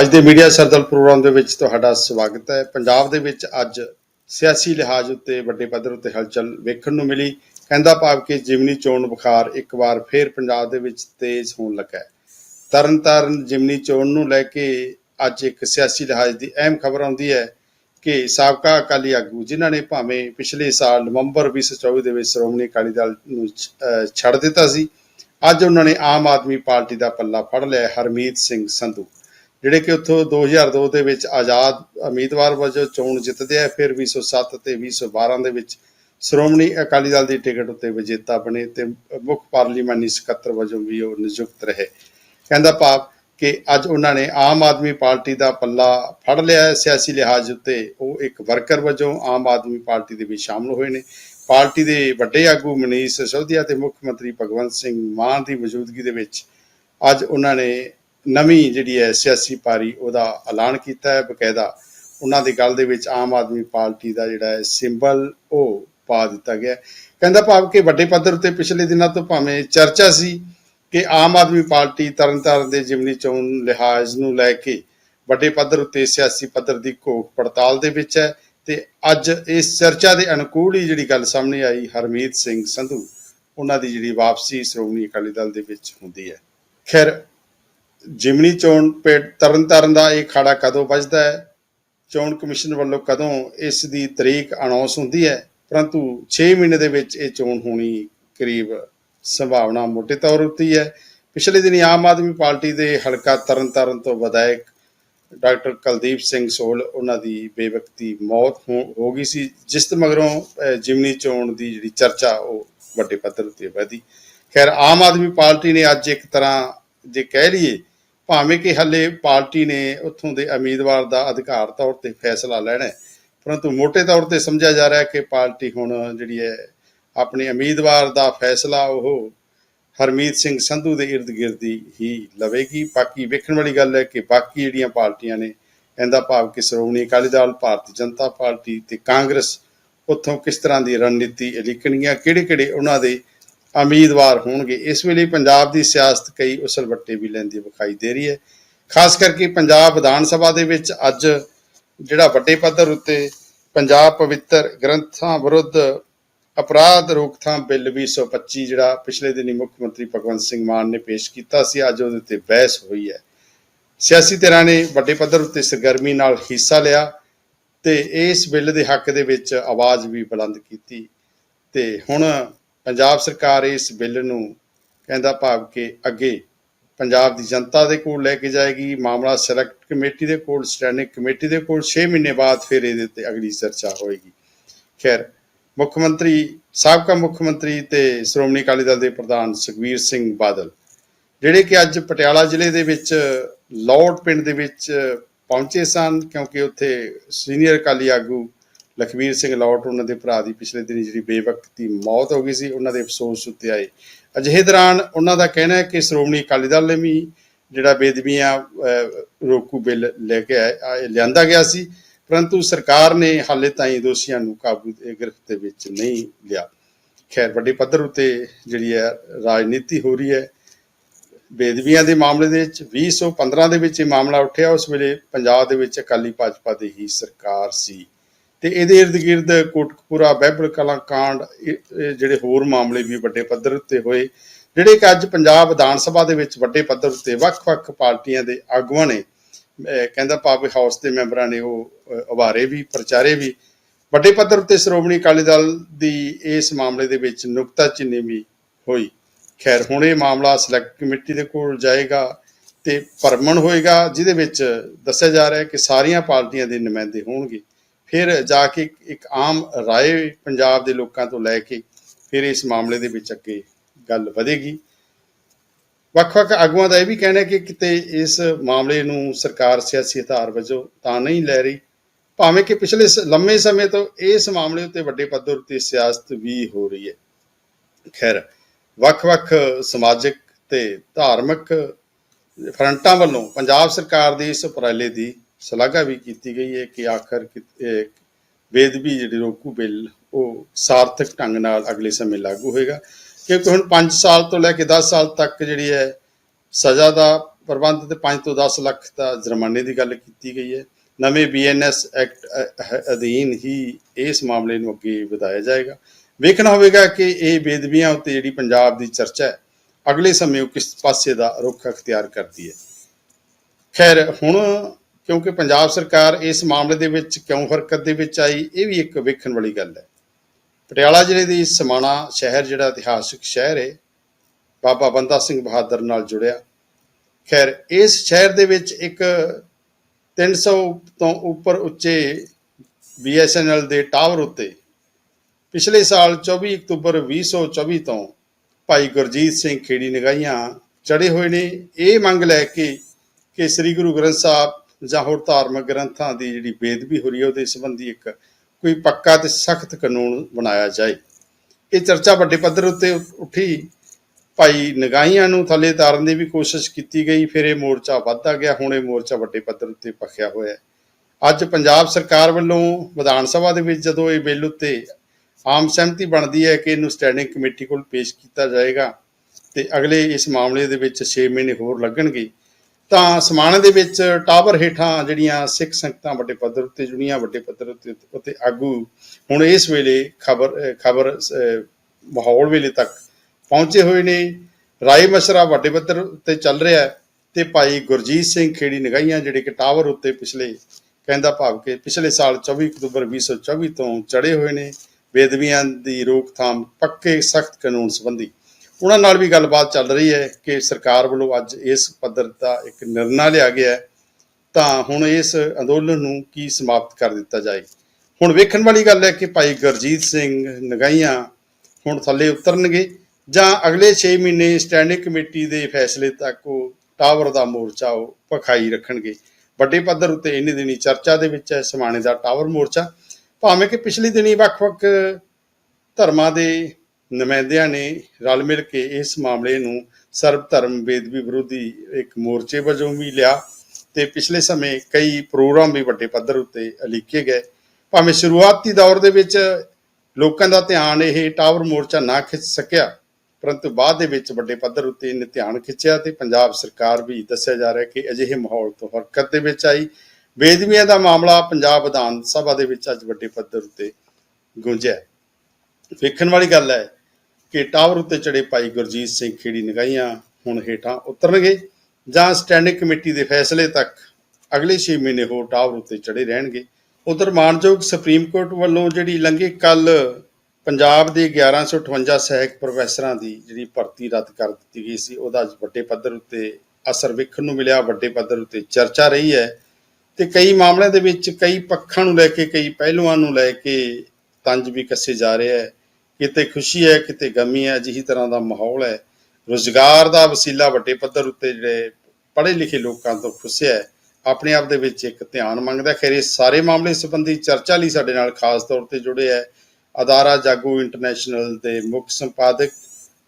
ਅੱਜ ਦੇ media ਸਰਦਲ programme ਦੇ ਵਿੱਚ ਤੁਹਾਡਾ ਸਵਾਗਤ ਹੈ। ਪੰਜਾਬ ਦੇ ਵਿੱਚ ਅੱਜ ਸਿਆਸੀ ਲਿਹਾਜ਼ ਉੱਤੇ, ਵੱਡੇ ਪੱਧਰ ਉੱਤੇ ਹਲਚਲ ਵੇਖਣ ਨੂੰ ਮਿਲੀ। ਕਹਿੰਦਾ ਭਾਵ ਕਿ ਜਿਮਨੀ ਚੋਣ ਬੁਖਾਰ ਇੱਕ ਵਾਰ ਫੇਰ ਪੰਜਾਬ ਦੇ ਵਿੱਚ ਤੇਜ਼ ਹੋਣ ਲੱਗਾ ਹੈ। ਤਰਨਤਾਰਨ ਜਿਮਨੀ ਚੋਣ ਨੂੰ ਲੈ ਕੇ ਅੱਜ ਇੱਕ ਸਿਆਸੀ ਲਿਹਾਜ਼ ਦੀ ਅਹਿਮ ਖਬਰ ਆਉਂਦੀ ਹੈ ਕਿ ਸਾਬਕਾ ਅਕਾਲੀ ਆਗੂ, ਜਿਨ੍ਹਾਂ ਨੇ ਭਾਵੇਂ ਪਿਛਲੇ ਸਾਲ ਨਵੰਬਰ 2024 ਦੇ ਵਿੱਚ ਸ਼੍ਰੋਮਣੀ ਅਕਾਲੀ ਦਲ ਨੂੰ ਛੱਡ ਦਿੱਤਾ ਸੀ, ਅੱਜ ਉਹਨਾਂ ਨੇ ਆਮ ਆਦਮੀ ਪਾਰਟੀ ਦਾ ਪੱਲਾ ਫੜ ਲਿਆ ਹਰਮੀਤ ਸਿੰਘ ਸੰਧੂ। ਜਿਹੜੇ ਕਿ ਉੱਥੋਂ 2002 ਦੇ ਵਿੱਚ ਆਜ਼ਾਦ ਉਮੀਦਵਾਰ ਵਜੋਂ ਚੋਣ ਜਿੱਤਦੇ ਆ, ਫਿਰ 2007 ਤੇ 2012 ਦੇ ਵਿੱਚ ਸ਼੍ਰੋਮਣੀ ਅਕਾਲੀ ਦਲ ਦੀ ਟਿਕਟ ਉੱਤੇ ਵਿਜੇਤਾ ਬਣੇ ਤੇ ਮੁੱਖ ਪਾਰਲੀਮਾਨੀ ਸਕੱਤਰ ਵਜੋਂ ਵੀ ਉਹ ਨਿਯੁਕਤ ਰਹੇ। ਕਹਿੰਦਾ ਭਾਵ ਕਿ ਅੱਜ ਉਹਨਾਂ ਨੇ ਆਮ ਆਦਮੀ ਪਾਰਟੀ ਦਾ ਪੱਲਾ ਫੜ ਲਿਆ ਸਿਆਸੀ ਲਿਹਾਜ਼ ਉੱਤੇ ਉਹ ਇੱਕ ਵਰਕਰ ਵਜੋਂ ਆਮ ਆਦਮੀ ਪਾਰਟੀ ਦੇ ਵਿੱਚ ਸ਼ਾਮਲ ਹੋਏ ਨੇ। ਪਾਰਟੀ ਦੇ ਵੱਡੇ ਆਗੂ ਮਨੀਸ਼ ਸਿਸੋਦੀਆ ਤੇ ਮੁੱਖ ਮੰਤਰੀ ਭਗਵੰਤ ਸਿੰਘ ਮਾਨ ਦੀ ਮੌਜੂਦਗੀ ਦੇ ਵਿੱਚ ਅੱਜ ਉਹਨਾਂ ਨੇ ਨਵੀਂ ਜਿਹੜੀ ਹੈ ਸਿਆਸੀ ਪਾਰੀ ਉਹਦਾ ਐਲਾਨ ਕੀਤਾ ਹੈ ਬਕਾਇਦਾ। ਉਹਨਾਂ ਦੀ ਗੱਲ ਦੇ ਵਿੱਚ ਆਮ ਆਦਮੀ ਪਾਰਟੀ ਦਾ ਜਿਹੜਾ ਹੈ ਸਿੰਬਲ ਉਹ ਪਾ ਦਿੱਤਾ ਗਿਆ ਕਹਿੰਦਾ ਭਾਵ ਕਿ ਵੱਡੇ ਪੱਧਰ ਉੱਤੇ ਪਿਛਲੇ ਦਿਨਾਂ ਤੋਂ ਭਾਵੇਂ ਚਰਚਾ ਸੀ ਕਿ ਆਮ ਆਦਮੀ ਪਾਰਟੀ ਤਰਨਤਾਰਨ ਦੇ ਜਿਮਨੀ ਚੋਣ ਲਿਹਾਜ਼ ਨੂੰ ਲੈ ਕੇ ਵੱਡੇ ਪੱਧਰ ਉੱਤੇ ਸਿਆਸੀ ਪੱਧਰ ਦੀ ਘੋਖ ਪੜਤਾਲ ਦੇ ਵਿੱਚ ਹੈ ਤੇ ਅੱਜ ਇਸ ਚਰਚਾ ਦੇ ਅਨੁਕੂਲ ਹੀ ਜਿਹੜੀ ਗੱਲ ਸਾਹਮਣੇ ਆਈ, ਹਰਮੀਤ ਸਿੰਘ ਸੰਧੂ, ਉਹਨਾਂ ਦੀ ਜਿਹੜੀ ਵਾਪਸੀ ਸ਼੍ਰੋਮਣੀ ਅਕਾਲੀ ਦਲ ਦੇ ਵਿੱਚ ਹੁੰਦੀ ਹੈ। ਖੈਰ ਜਿਮਨੀ ਚੋਣ ਪੇ ਤਰਨਤਾਰਨ ਦਾ ਇਹ ਖਾੜਾ ਕਦੋਂ ਵੱਜਦਾ ਹੈ? ਚੋਣ ਕਮਿਸ਼ਨ ਵੱਲੋਂ ਕਦੋਂ ਇਸ ਦੀ ਤਰੀਕ ਅਨਾਉਂਸ ਹੁੰਦੀ ਹੈ? ਪਰੰਤੂ 6 ਮਹੀਨੇ ਦੇ ਵਿੱਚ ਇਹ ਚੋਣ ਹੋਣੀ ਕਰੀਬ ਸੰਭਾਵਨਾ ਮੋਟੇ ਤੌਰ ਉੱਤੇ ਹੈ। ਪਿਛਲੇ ਦਿਨੀ ਆਮ ਆਦਮੀ ਪਾਰਟੀ ਦੇ ਹਲਕਾ ਤਰਨਤਾਰਨ ਤੋਂ ਵਿਧਾਇਕ ਡਾਕਟਰ ਕੁਲਦੀਪ ਸਿੰਘ ਸੋਲ ਉਹਨਾਂ ਦੀ ਬੇਵਕਤੀ ਮੌਤ ਹੋ ਹੋ ਗਈ ਸੀ, ਜਿਸ ਤੋਂ ਮਗਰੋਂ ਜਿਮਨੀ ਚੋਣ ਦੀ ਜਿਹੜੀ ਚਰਚਾ ਉਹ ਵੱਡੇ ਪੱਧਰ ਉੱਤੇ ਵਧੀ। ਖੈਰ, ਆਮ ਆਦਮੀ ਪਾਰਟੀ ਨੇ ਅੱਜ ਇੱਕ ਤਰ੍ਹਾਂ ਜੇ ਕਹਿ ਲਈਏ ਭਾਵੇਂ ਕਿ ਹੱਲੇ ਪਾਰਟੀ ਨੇ ਉੱਥੋਂ ਦੇ ਉਮੀਦਵਾਰ ਦਾ ਅਧਿਕਾਰ ਤੌਰ ਤੇ ਫੈਸਲਾ ਲੈਣਾ ਹੈ, ਪਰੰਤੂ ਮੋٹے ਤੌਰ ਤੇ ਸਮਝਿਆ ਜਾ ਰਿਹਾ ਹੈ ਕਿ ਪਾਰਟੀ ਹੁਣ ਜਿਹੜੀ ਹੈ, ਆਪਣੇ ਉਮੀਦਵਾਰ ਦਾ ਫੈਸਲਾ ਉਹ ਹਰਮੀਤ ਸਿੰਘ ਸੰਧੂ ਦੇ ਇਰਦ ਗਿਰਦ ਹੀ ਲਵੇਗੀ। ਬਾਕੀ ਵੇਖਣ ਵਾਲੀ ਗੱਲ ਹੈ ਕਿ ਬਾਕੀ ਜਿਹੜੀਆਂ ਪਾਰਟੀਆਂ ਨੇ, ਇਹਦਾ ਭਾਵ ਕਿ ਸ਼੍ਰੋਮਣੀ ਅਕਾਲੀ ਦਲ, ਭਾਰਤੀ ਜਨਤਾ ਪਾਰਟੀ ਤੇ ਕਾਂਗਰਸ ਉੱਥੋਂ ਕਿਸ ਤਰ੍ਹਾਂ ਦੀ ਰਣਨੀਤੀ ਲਿਖਣਗੀਆਂ ਕਿਹੜੇ ਕਿਹੜੇ ਉਹਨਾਂ ਦੇ ਉਮੀਦਵਾਰ ਹੋਣਗੇ। ਇਸ ਵੇਲੇ ਪੰਜਾਬ ਦੀ ਸਿਆਸਤ ਕਈ ਉਸਲਵੱਟੇ ਵੀ ਲੈਂਦੀ ਵਿਖਾਈ ਦੇ ਰਹੀ ਹੈ। ਖਾਸ ਕਰਕੇ ਪੰਜਾਬ ਵਿਧਾਨ ਸਭਾ ਦੇ ਵਿੱਚ ਅੱਜ ਜਿਹੜਾ ਵੱਡੇ ਪੱਧਰ ਉੱਤੇ ਪੰਜਾਬ ਪਵਿੱਤਰ ਗ੍ਰੰਥਾਂ ਵਿਰੁੱਧ ਅਪਰਾਧ ਰੋਕਥਾਮ ਬਿੱਲ 225 ਜਿਹੜਾ ਪਿਛਲੇ ਦਿਨੀ ਮੁੱਖ ਮੰਤਰੀ ਭਗਵੰਤ ਸਿੰਘ ਮਾਨ ਨੇ ਪੇਸ਼ ਕੀਤਾ ਸੀ, ਅੱਜ ਉਹਦੇ ਉੱਤੇ ਬਹਿਸ ਹੋਈ ਹੈ। ਸਿਆਸੀ ਧਿਰਾਂ ਨੇ ਵੱਡੇ ਪੱਧਰ ਉੱਤੇ ਸਰਗਰਮੀ ਨਾਲ ਹਿੱਸਾ ਲਿਆ ਤੇ ਇਸ ਬਿੱਲ ਦੇ ਹੱਕ ਦੇ ਵਿੱਚ ਆਵਾਜ਼ ਵੀ ਬੁਲੰਦ ਕੀਤੀ। ਤੇ ਹੁਣ ਪੰਜਾਬ ਸਰਕਾਰ ਇਸ ਬਿੱਲ ਨੂੰ ਕਹਿੰਦਾ ਭਾਵ ਕਿ ਅੱਗੇ ਪੰਜਾਬ ਦੀ ਜਨਤਾ ਦੇ ਕੋਲ ਲੈ ਕੇ ਜਾਏਗੀ, ਮਾਮਲਾ ਸਿਲੈਕਟ ਕਮੇਟੀ ਦੇ ਕੋਲ, ਸਟੈਂਡਿੰਗ ਕਮੇਟੀ ਦੇ ਕੋਲ 6 ਮਹੀਨੇ ਬਾਅਦ ਫਿਰ ਇਹਦੇ ਤੇ ਅਗਲੀ ਚਰਚਾ ਹੋਏਗੀ। ਖੈਰ, ਮੁੱਖ ਮੰਤਰੀ, ਸਾਬਕਾ ਮੁੱਖ ਮੰਤਰੀ ਤੇ ਸ਼੍ਰੋਮਣੀ ਅਕਾਲੀ ਦਲ ਦੇ ਪ੍ਰਧਾਨ ਸੁਖਬੀਰ ਸਿੰਘ ਬਾਦਲ, ਜਿਹੜੇ ਕਿ ਅੱਜ ਪਟਿਆਲਾ ਜ਼ਿਲ੍ਹੇ ਦੇ ਵਿੱਚ ਲੌਟ ਪਿੰਡ ਦੇ ਵਿੱਚ ਪਹੁੰਚੇ ਸਨ ਕਿਉਂਕਿ ਉੱਥੇ ਸੀਨੀਅਰ ਅਕਾਲੀ ਆਗੂ ਲਖਵੀਰ ਸਿੰਘ ਲੌਟ ਉਹਨਾਂ ਦੇ ਭਰਾ ਦੀ ਪਿਛਲੇ ਦਿਨੀ ਜਿਹੜੀ ਬੇਵਕਤੀ ਮੌਤ ਹੋ ਗਈ ਸੀ, ਉਹਨਾਂ ਦੇ ਅਫਸੋਸ ਉੱਤੇ ਆਏ। ਅਜਿਹੇ ਦੌਰਾਨ ਉਹਨਾਂ ਦਾ ਕਹਿਣਾ ਹੈ ਕਿ ਸ਼੍ਰੋਮਣੀ ਅਕਾਲੀ ਦਲ ਨੇ ਵੀ ਜਿਹੜਾ ਬੇਦਬੀਆਂ ਰੋਕੂ ਬਿੱਲ ਲੈ ਕੇ ਲਿਆਂਦਾ ਗਿਆ ਸੀ, ਪਰੰਤੂ ਸਰਕਾਰ ਨੇ ਹਾਲੇ ਤਾਈਂ ਦੋਸ਼ੀਆਂ ਨੂੰ ਕਾਬੂ ਦੇ, ਗ੍ਰਿਫਤ ਦੇ ਵਿੱਚ ਨਹੀਂ ਲਿਆ। ਖੈਰ, ਵੱਡੇ ਪੱਧਰ ਉਤੇ ਜਿਹੜੀ ਹੈ, ਰਾਜਨੀਤੀ ਹੋ ਰਹੀ ਹੈ। ਬੇਦਬੀਆਂ ਦੇ ਮਾਮਲੇ ਦੇ ਵਿੱਚ 2015 ਦੇ ਵਿੱਚ ਇਹ ਮਾਮਲਾ ਉੱਠਿਆ। ਉਸ ਵੇਲੇ ਪੰਜਾਬ ਦੇ ਵਿੱਚ ਅਕਾਲੀ ਭਾਜਪਾ ਦੀ ਹੀ ਸਰਕਾਰ ਸੀ। ਤੇ ਇਹਦੇ ਇਰਦ ਗਿਰਦ ਕੋਟਕਪੂਰਾ, ਬਹਿਬਲ ਕਲਾਂ, ਕਾਂਡ ਜਿਹੜੇ ਹੋਰ ਮਾਮਲੇ ਵੀ ਵੱਡੇ ਪੱਧਰ ਉੱਤੇ ਹੋਏ, ਜਿਹੜੇ ਕਿ ਅੱਜ ਪੰਜਾਬ ਵਿਧਾਨ ਸਭਾ ਦੇ ਵਿੱਚ ਵੱਡੇ ਪੱਧਰ ਉੱਤੇ ਵੱਖ-ਵੱਖ ਪਾਰਟੀਆਂ ਦੇ ਆਗੂਆਂ ਨੇ ਕਹਿੰਦਾ ਪਾਵੇ ਹਾਊਸ ਦੇ ਮੈਂਬਰਾਂ ਨੇ ਉਹ ਉਭਾਰੇ ਵੀ, ਪ੍ਰਚਾਰੇ ਵੀ, ਵੱਡੇ ਪੱਧਰ ਉੱਤੇ ਸ਼੍ਰੋਮਣੀ ਅਕਾਲੀ ਦਲ ਦੀ ਇਸ ਮਾਮਲੇ ਦੇ ਵਿੱਚ ਨੁਕਤਾਚੀਨੀ ਵੀ ਹੋਈ। ਖੈਰ, ਹੁਣ ਇਹ ਮਾਮਲਾ ਸਿਲੈਕਟ ਕਮੇਟੀ ਦੇ ਕੋਲ ਜਾਏਗਾ ਤੇ ਭਰਮਣ ਹੋਏਗਾ, ਜਿਹਦੇ ਵਿੱਚ ਦੱਸਿਆ ਜਾ ਰਿਹਾ ਹੈ ਕਿ ਸਾਰੀਆਂ ਪਾਰਟੀਆਂ ਦੇ ਨੁਮਾਇੰਦੇ ਹੋਣਗੇ। ਫਿਰ ਜਾ ਕੇ ਇੱਕ- ਆਮ ਰਾਏ ਪੰਜਾਬ ਦੇ ਲੋਕਾਂ ਤੋਂ ਲੈ ਕੇ ਫਿਰ ਇਸ ਮਾਮਲੇ ਦੇ ਵਿੱਚ ਅੱਗੇ ਗੱਲ ਵਧੇਗੀ। ਵੱਖ-ਵੱਖ ਆਗੂਆਂ ਦਾ ਇਹ ਵੀ ਕਹਿਣਾ ਹੈ ਕਿ ਕਿਤੇ ਇਸ ਮਾਮਲੇ ਨੂੰ ਸਰਕਾਰ ਸਿਆਸੀ ਹਥਿਆਰ ਵਜੋਂ ਤਾਂ ਨਹੀਂ ਲੈ ਰਹੀ, ਭਾਵੇਂ ਕਿ ਪਿਛਲੇ ਲੰਮੇ ਸਮੇਂ ਤੋਂ ਇਸ ਮਾਮਲੇ ਉੱਤੇ ਵੱਡੇ ਪੱਧਰ ਉੱਤੇ ਸਿਆਸਤ ਵੀ ਹੋ ਰਹੀ ਹੈ। ਖੈਰ, ਵੱਖ-ਵੱਖ ਸਮਾਜਿਕ ਤੇ ਧਾਰਮਿਕ ਫਰੰਟਾਂ ਵੱਲੋਂ ਪੰਜਾਬ ਸਰਕਾਰ ਦੀ ਇਸ ਉਪਰਾਲੇ ਦੀ ਸ਼ਲਾਘਾ ਵੀ ਕੀਤੀ ਗਈ ਹੈ ਕਿ ਆਖਰ ਕਿ- ਬੇਦਬੀ ਜਿਹੜੀ ਰੋਕੂ ਬਿੱਲ, ਉਹ ਸਾਰਥਕ ਢੰਗ ਨਾਲ ਅਗਲੇ ਸਮੇਂ ਲਾਗੂ ਹੋਏਗਾ। ਕਿਉਂਕਿ ਹੁਣ 5 ਸਾਲ ਤੋਂ ਲੈ ਕੇ 10 ਸਾਲ ਤੱਕ ਜਿਹੜੀ ਹੈ, ਸਜ਼ਾ ਦਾ ਪ੍ਰਬੰਧ ਤੇ 5 ਤੋਂ 10 ਲੱਖ ਦਾ ਜੁਰਮਾਨੇ ਦੀ ਗੱਲ ਕੀਤੀ ਗਈ ਹੈ। ਨਵੇਂ ਬੀਐਨਐਸ ਐਕਟ ਅਧੀਨ ਹੀ ਇਸ ਮਾਮਲੇ ਨੂੰ ਅੱਗੇ ਵਧਾਇਆ ਜਾਏਗਾ। ਵੇਖਣਾ ਹੋਵੇਗਾ ਕਿ ਇਹ ਬੇਦਬੀਆਂ ਉੱਤੇ ਜਿਹੜੀ ਪੰਜਾਬ ਦੀ ਚਰਚਾ ਹੈ, ਅਗਲੇ ਸਮੇਂ ਉਹ ਕਿਸ ਪਾਸੇ ਦਾ ਰੁਖ ਅਖਤਿਆਰ ਕਰਦੀ ਹੈ। ਖੈਰ, ਹੁਣ ਕਿਉਂਕਿ ਪੰਜਾਬ ਸਰਕਾਰ ਇਸ ਮਾਮਲੇ ਦੇ ਵਿੱਚ ਕਿਉਂ ਹਰਕਤ ਦੇ ਵਿੱਚ ਆਈ, ਇਹ ਵੀ ਇੱਕ ਵੇਖਣ ਵਾਲੀ ਗੱਲ ਹੈ। ਪਟਿਆਲਾ ਜ਼ਿਲ੍ਹੇ ਦੀ ਸਮਾਣਾ ਸ਼ਹਿਰ ਜਿਹੜਾ ਇਤਿਹਾਸਿਕ ਸ਼ਹਿਰ ਹੈ, ਬਾਬਾ ਬੰਦਾ ਸਿੰਘ ਬਹਾਦਰ ਨਾਲ ਜੁੜਿਆ। ਖੈਰ, ਇਸ ਸ਼ਹਿਰ ਦੇ ਵਿੱਚ ਇੱਕ 300 ਤੋਂ ਉੱਪਰ ਉੱਚੇ BSNL ਦੇ ਟਾਵਰ ਉੱਤੇ ਪਿਛਲੇ ਸਾਲ 24 ਅਕਤੂਬਰ 2024 ਤੋਂ ਭਾਈ ਗੁਰਜੀਤ ਸਿੰਘ ਖੇੜੀ ਨਗਾਈਆਂ ਚੜੇ ਹੋਏ ਨੇ। ਇਹ ਮੰਗ ਲੈ ਕੇ ਕਿ ਸ੍ਰੀ ਗੁਰੂ ਗ੍ਰੰਥ ਸਾਹਿਬ ਜਾਂ ਹੋਰ ਧਾਰਮਿਕ ਗ੍ਰੰਥਾਂ ਦੀ ਜਿਹੜੀ ਬੇਦਬੀ ਹੋ ਰਹੀ ਹੈ, ਉਹਦੇ ਸੰਬੰਧੀ ਇੱਕ ਕੋਈ ਪੱਕਾ ਤੇ ਸਖਤ ਕਾਨੂੰਨ ਬਣਾਇਆ ਜਾਏ। ਇਹ ਚਰਚਾ ਵੱਡੇ ਪੱਧਰ ਉੱਤੇ ਉੱਠੀ। ਭਾਈ ਨਗਾਈਆਂ ਨੂੰ ਥੱਲੇ ਤਾਰਨ ਦੀ ਵੀ ਕੋਸ਼ਿਸ਼ ਕੀਤੀ ਗਈ, ਫਿਰ ਇਹ ਮੋਰਚਾ ਵੱਧਦਾ ਗਿਆ, ਹੁਣ ਇਹ ਮੋਰਚਾ ਵੱਡੇ ਪੱਧਰ ਉੱਤੇ ਪਖਿਆ ਹੋਇਆ ਹੈ। ਅੱਜ ਪੰਜਾਬ ਸਰਕਾਰ ਵੱਲੋਂ ਵਿਧਾਨ ਸਭਾ ਦੇ ਵਿੱਚ ਜਦੋਂ ਇਹ ਬਿੱਲ ਉੱਤੇ ਆਮ ਸਹਿਮਤੀ ਬਣਦੀ ਹੈ ਕਿ ਇਹਨੂੰ ਸਟੈਂਡਿੰਗ ਕਮੇਟੀ ਕੋਲ ਪੇਸ਼ ਕੀਤਾ ਜਾਏਗਾ, ਤੇ ਅਗਲੇ ਇਸ ਮਾਮਲੇ ਦੇ ਵਿੱਚ 6 ਮਹੀਨੇ ਹੋਰ ਲੱਗਣਗੇ ਤਾਂ ਸਮਾਣੇ ਦੇ ਵਿੱਚ ਟਾਵਰ ਹੇਠਾਂ ਜਿਹੜੀਆਂ ਸਿੱਖ ਸੰਗਤਾਂ ਵੱਡੇ ਪੱਧਰ ਉੱਤੇ ਜੁੜੀਆਂ, ਵੱਡੇ ਪੱਧਰ ਉੱਤੇ ਉੱਤੇ ਆਗੂ, ਹੁਣ ਇਸ ਵੇਲੇ ਖਬਰ ਖਬਰ ਮਾਹੌਲ ਵੇਲੇ ਤੱਕ ਪਹੁੰਚੇ ਹੋਏ ਨੇ। ਰਾਏ ਮਸ਼ਰਾ ਵੱਡੇ ਪੱਧਰ ਉੱਤੇ ਚੱਲ ਰਿਹਾ ਹੈ ਤੇ ਭਾਈ ਗੁਰਜੀਤ ਸਿੰਘ ਖੇੜੀ ਨਗਾਈਆਂ ਜਿਹੜੇ ਕਿ ਟਾਵਰ ਉੱਤੇ ਪਿਛਲੇ, ਕਹਿੰਦਾ ਭਾਵ ਕਿ ਪਿਛਲੇ ਸਾਲ 24 ਅਕਤੂਬਰ 2024 ਤੋਂ ਚੜੇ ਹੋਏ ਨੇ ਬੇਦਬੀਆਂ ਦੀ ਰੋਕਥਾਮ ਪੱਕੇ ਸਖਤ ਕਾਨੂੰਨ ਸੰਬੰਧੀ। ਉਹਨਾਂ ਨਾਲ ਵੀ ਗੱਲਬਾਤ ਚੱਲ ਰਹੀ ਹੈ ਕਿ ਸਰਕਾਰ ਵੱਲੋਂ ਅੱਜ ਇਸ ਪੱਧਰ ਦਾ ਇੱਕ ਨਿਰਣਾ ਲਿਆ ਗਿਆ ਹੈ। ਤਾਂ ਹੁਣ ਇਸ ਅੰਦੋਲਨ ਨੂੰ ਕੀ ਸਮਾਪਤ ਕਰ ਦਿੱਤਾ ਜਾਏ? ਹੁਣ ਵੇਖਣ ਵਾਲੀ ਗੱਲ ਹੈ ਕਿ ਭਾਈ ਗੁਰਜੀਤ ਸਿੰਘ ਨਗਾਈਆਂ ਹੁਣ ਥੱਲੇ ਉਤਰਨਗੇ ਜਾਂ ਅਗਲੇ 6 ਮਹੀਨੇ ਸਟੈਂਡਿੰਗ ਕਮੇਟੀ ਦੇ ਫੈਸਲੇ ਤੱਕ ਉਹ ਟਾਵਰ ਦਾ ਮੋਰਚਾ ਉਹ ਪਖਾਈ ਰੱਖਣਗੇ। ਵੱਡੇ ਪੱਧਰ ਉੱਤੇ ਇੰਨੇ ਦਿਨੀ ਚਰਚਾ ਦੇ ਵਿੱਚ ਹੈ, ਸਮਾਣੇ ਦਾ ਟਾਵਰ ਮੋਰਚਾ। ਭਾਵੇਂ ਕਿ ਪਿਛਲੇ ਦਿਨੀ ਵੱਖ-ਵੱਖ ਧਰਮਾਂ ਦੇ ਨੁਮਾਇੰਦਿਆਂ ਨੇ ਰਲ ਮਿਲ ਕੇ ਇਸ ਮਾਮਲੇ ਨੂੰ ਸਰਬ ਧਰਮ ਬੇਦਬੀ ਵਿਰੋਧੀ ਇੱਕ ਮੋਰਚੇ ਵਜੋਂ ਵੀ ਲਿਆ ਤੇ ਪਿਛਲੇ ਸਮੇਂ ਕਈ ਪ੍ਰੋਗਰਾਮ ਵੀ ਵੱਡੇ ਪੱਧਰ ਉੱਤੇ ਅਲੀਕੇ ਗਏ। ਭਾਵੇਂ ਸ਼ੁਰੂਆਤੀ ਦੌਰ ਦੇ ਵਿੱਚ ਲੋਕਾਂ ਦਾ ਧਿਆਨ ਇਹ ਟਾਵਰ ਮੋਰਚਾ ਨਾ ਖਿੱਚ ਸਕਿਆ, ਪਰੰਤੂ ਬਾਅਦ ਦੇ ਵਿੱਚ ਵੱਡੇ ਪੱਧਰ ਉੱਤੇ ਇਹਨੇ ਧਿਆਨ ਖਿੱਚਿਆ ਤੇ ਪੰਜਾਬ ਸਰਕਾਰ ਵੀ ਦੱਸਿਆ ਜਾ ਰਿਹਾ ਕਿ ਅਜਿਹੇ ਮਾਹੌਲ ਤੋਂ ਹਰਕਤ ਦੇ ਵਿੱਚ ਆਈ। ਬੇਦਬੀਆਂ ਦਾ ਮਾਮਲਾ ਪੰਜਾਬ ਵਿਧਾਨ ਸਭਾ ਦੇ ਵਿੱਚ ਅੱਜ ਵੱਡੇ ਪੱਧਰ ਉੱਤੇ ਗੂੰਜਿਆ। ਵੇਖਣ ਵਾਲੀ ਗੱਲ ਹੈ ਕਿ ਟਾਵਰ ਉੱਤੇ ਚੜੇ ਭਾਈ ਗੁਰਜੀਤ ਸਿੰਘ ਖੇੜੀ ਨਗਾਈਆਂ ਹੁਣ ਹੇਠਾਂ ਉਤਰਨਗੇ ਜਾਂ ਸਟੈਂਡਿੰਗ ਕਮੇਟੀ ਦੇ ਫੈਸਲੇ ਤੱਕ ਅਗਲੇ 6 ਮਹੀਨੇ ਹੋਰ ਟਾਵਰ ਉੱਤੇ ਚੜੇ ਰਹਿਣਗੇ। ਉਧਰ ਮਾਨਯੋਗ ਸੁਪਰੀਮ ਕੋਰਟ ਵੱਲੋਂ ਜਿਹੜੀ ਲੰਘੇ ਕੱਲ ਪੰਜਾਬ ਦੇ 1158 ਸਹਾਇਕ ਪ੍ਰੋਫੈਸਰਾਂ ਦੀ ਜਿਹੜੀ ਭਰਤੀ ਰੱਦ ਕਰ ਦਿੱਤੀ ਗਈ ਸੀ, ਉਹਦਾ ਵੱਡੇ ਪੱਧਰ ਉੱਤੇ ਅਸਰ ਵੇਖਣ ਨੂੰ ਮਿਲਿਆ, ਵੱਡੇ ਪੱਧਰ ਉੱਤੇ ਚਰਚਾ ਰਹੀ ਹੈ ਤੇ ਕਈ ਮਾਮਲਿਆਂ ਦੇ ਵਿੱਚ ਕਈ ਪੱਖਾਂ ਨੂੰ ਲੈ ਕੇ, ਕਈ ਪਹਿਲੂਆਂ ਨੂੰ ਲੈ ਕੇ ਤੰਜ ਵੀ ਕੱਸੇ ਜਾ ਰਿਹਾ ਹੈ। ਕਿਤੇ ਖੁਸ਼ੀ ਹੈ, ਕਿਤੇ ਗਮੀ ਹੈ ਅਜਿਹੀ ਤਰ੍ਹਾਂ ਦਾ ਮਾਹੌਲ ਹੈ। ਰੋਜ਼ਗਾਰ ਦਾ ਵਸੀਲਾ ਵੱਡੇ ਪੱਧਰ ਉੱਤੇ ਜਿਹੜੇ ਪੜ੍ਹੇ ਲਿਖੇ ਲੋਕਾਂ ਤੋਂ ਖੁੱਸਿਆ ਹੈ। ਆਪਣੇ ਆਪ ਦੇ ਵਿੱਚ ਇੱਕ ਧਿਆਨ ਮੰਗਦਾ ਖੈਰ, ਇਹ ਸਾਰੇ ਮਾਮਲੇ ਸੰਬੰਧੀ ਚਰਚਾ ਲਈ ਸਾਡੇ ਨਾਲ ਖਾਸ ਤੌਰ ਤੇ ਜੁੜੇ ਹੈ। ਅਦਾਰਾ ਜਾਗੋ ਇੰਟਰਨੈਸ਼ਨਲ ਦੇ ਮੁੱਖ ਸੰਪਾਦਕ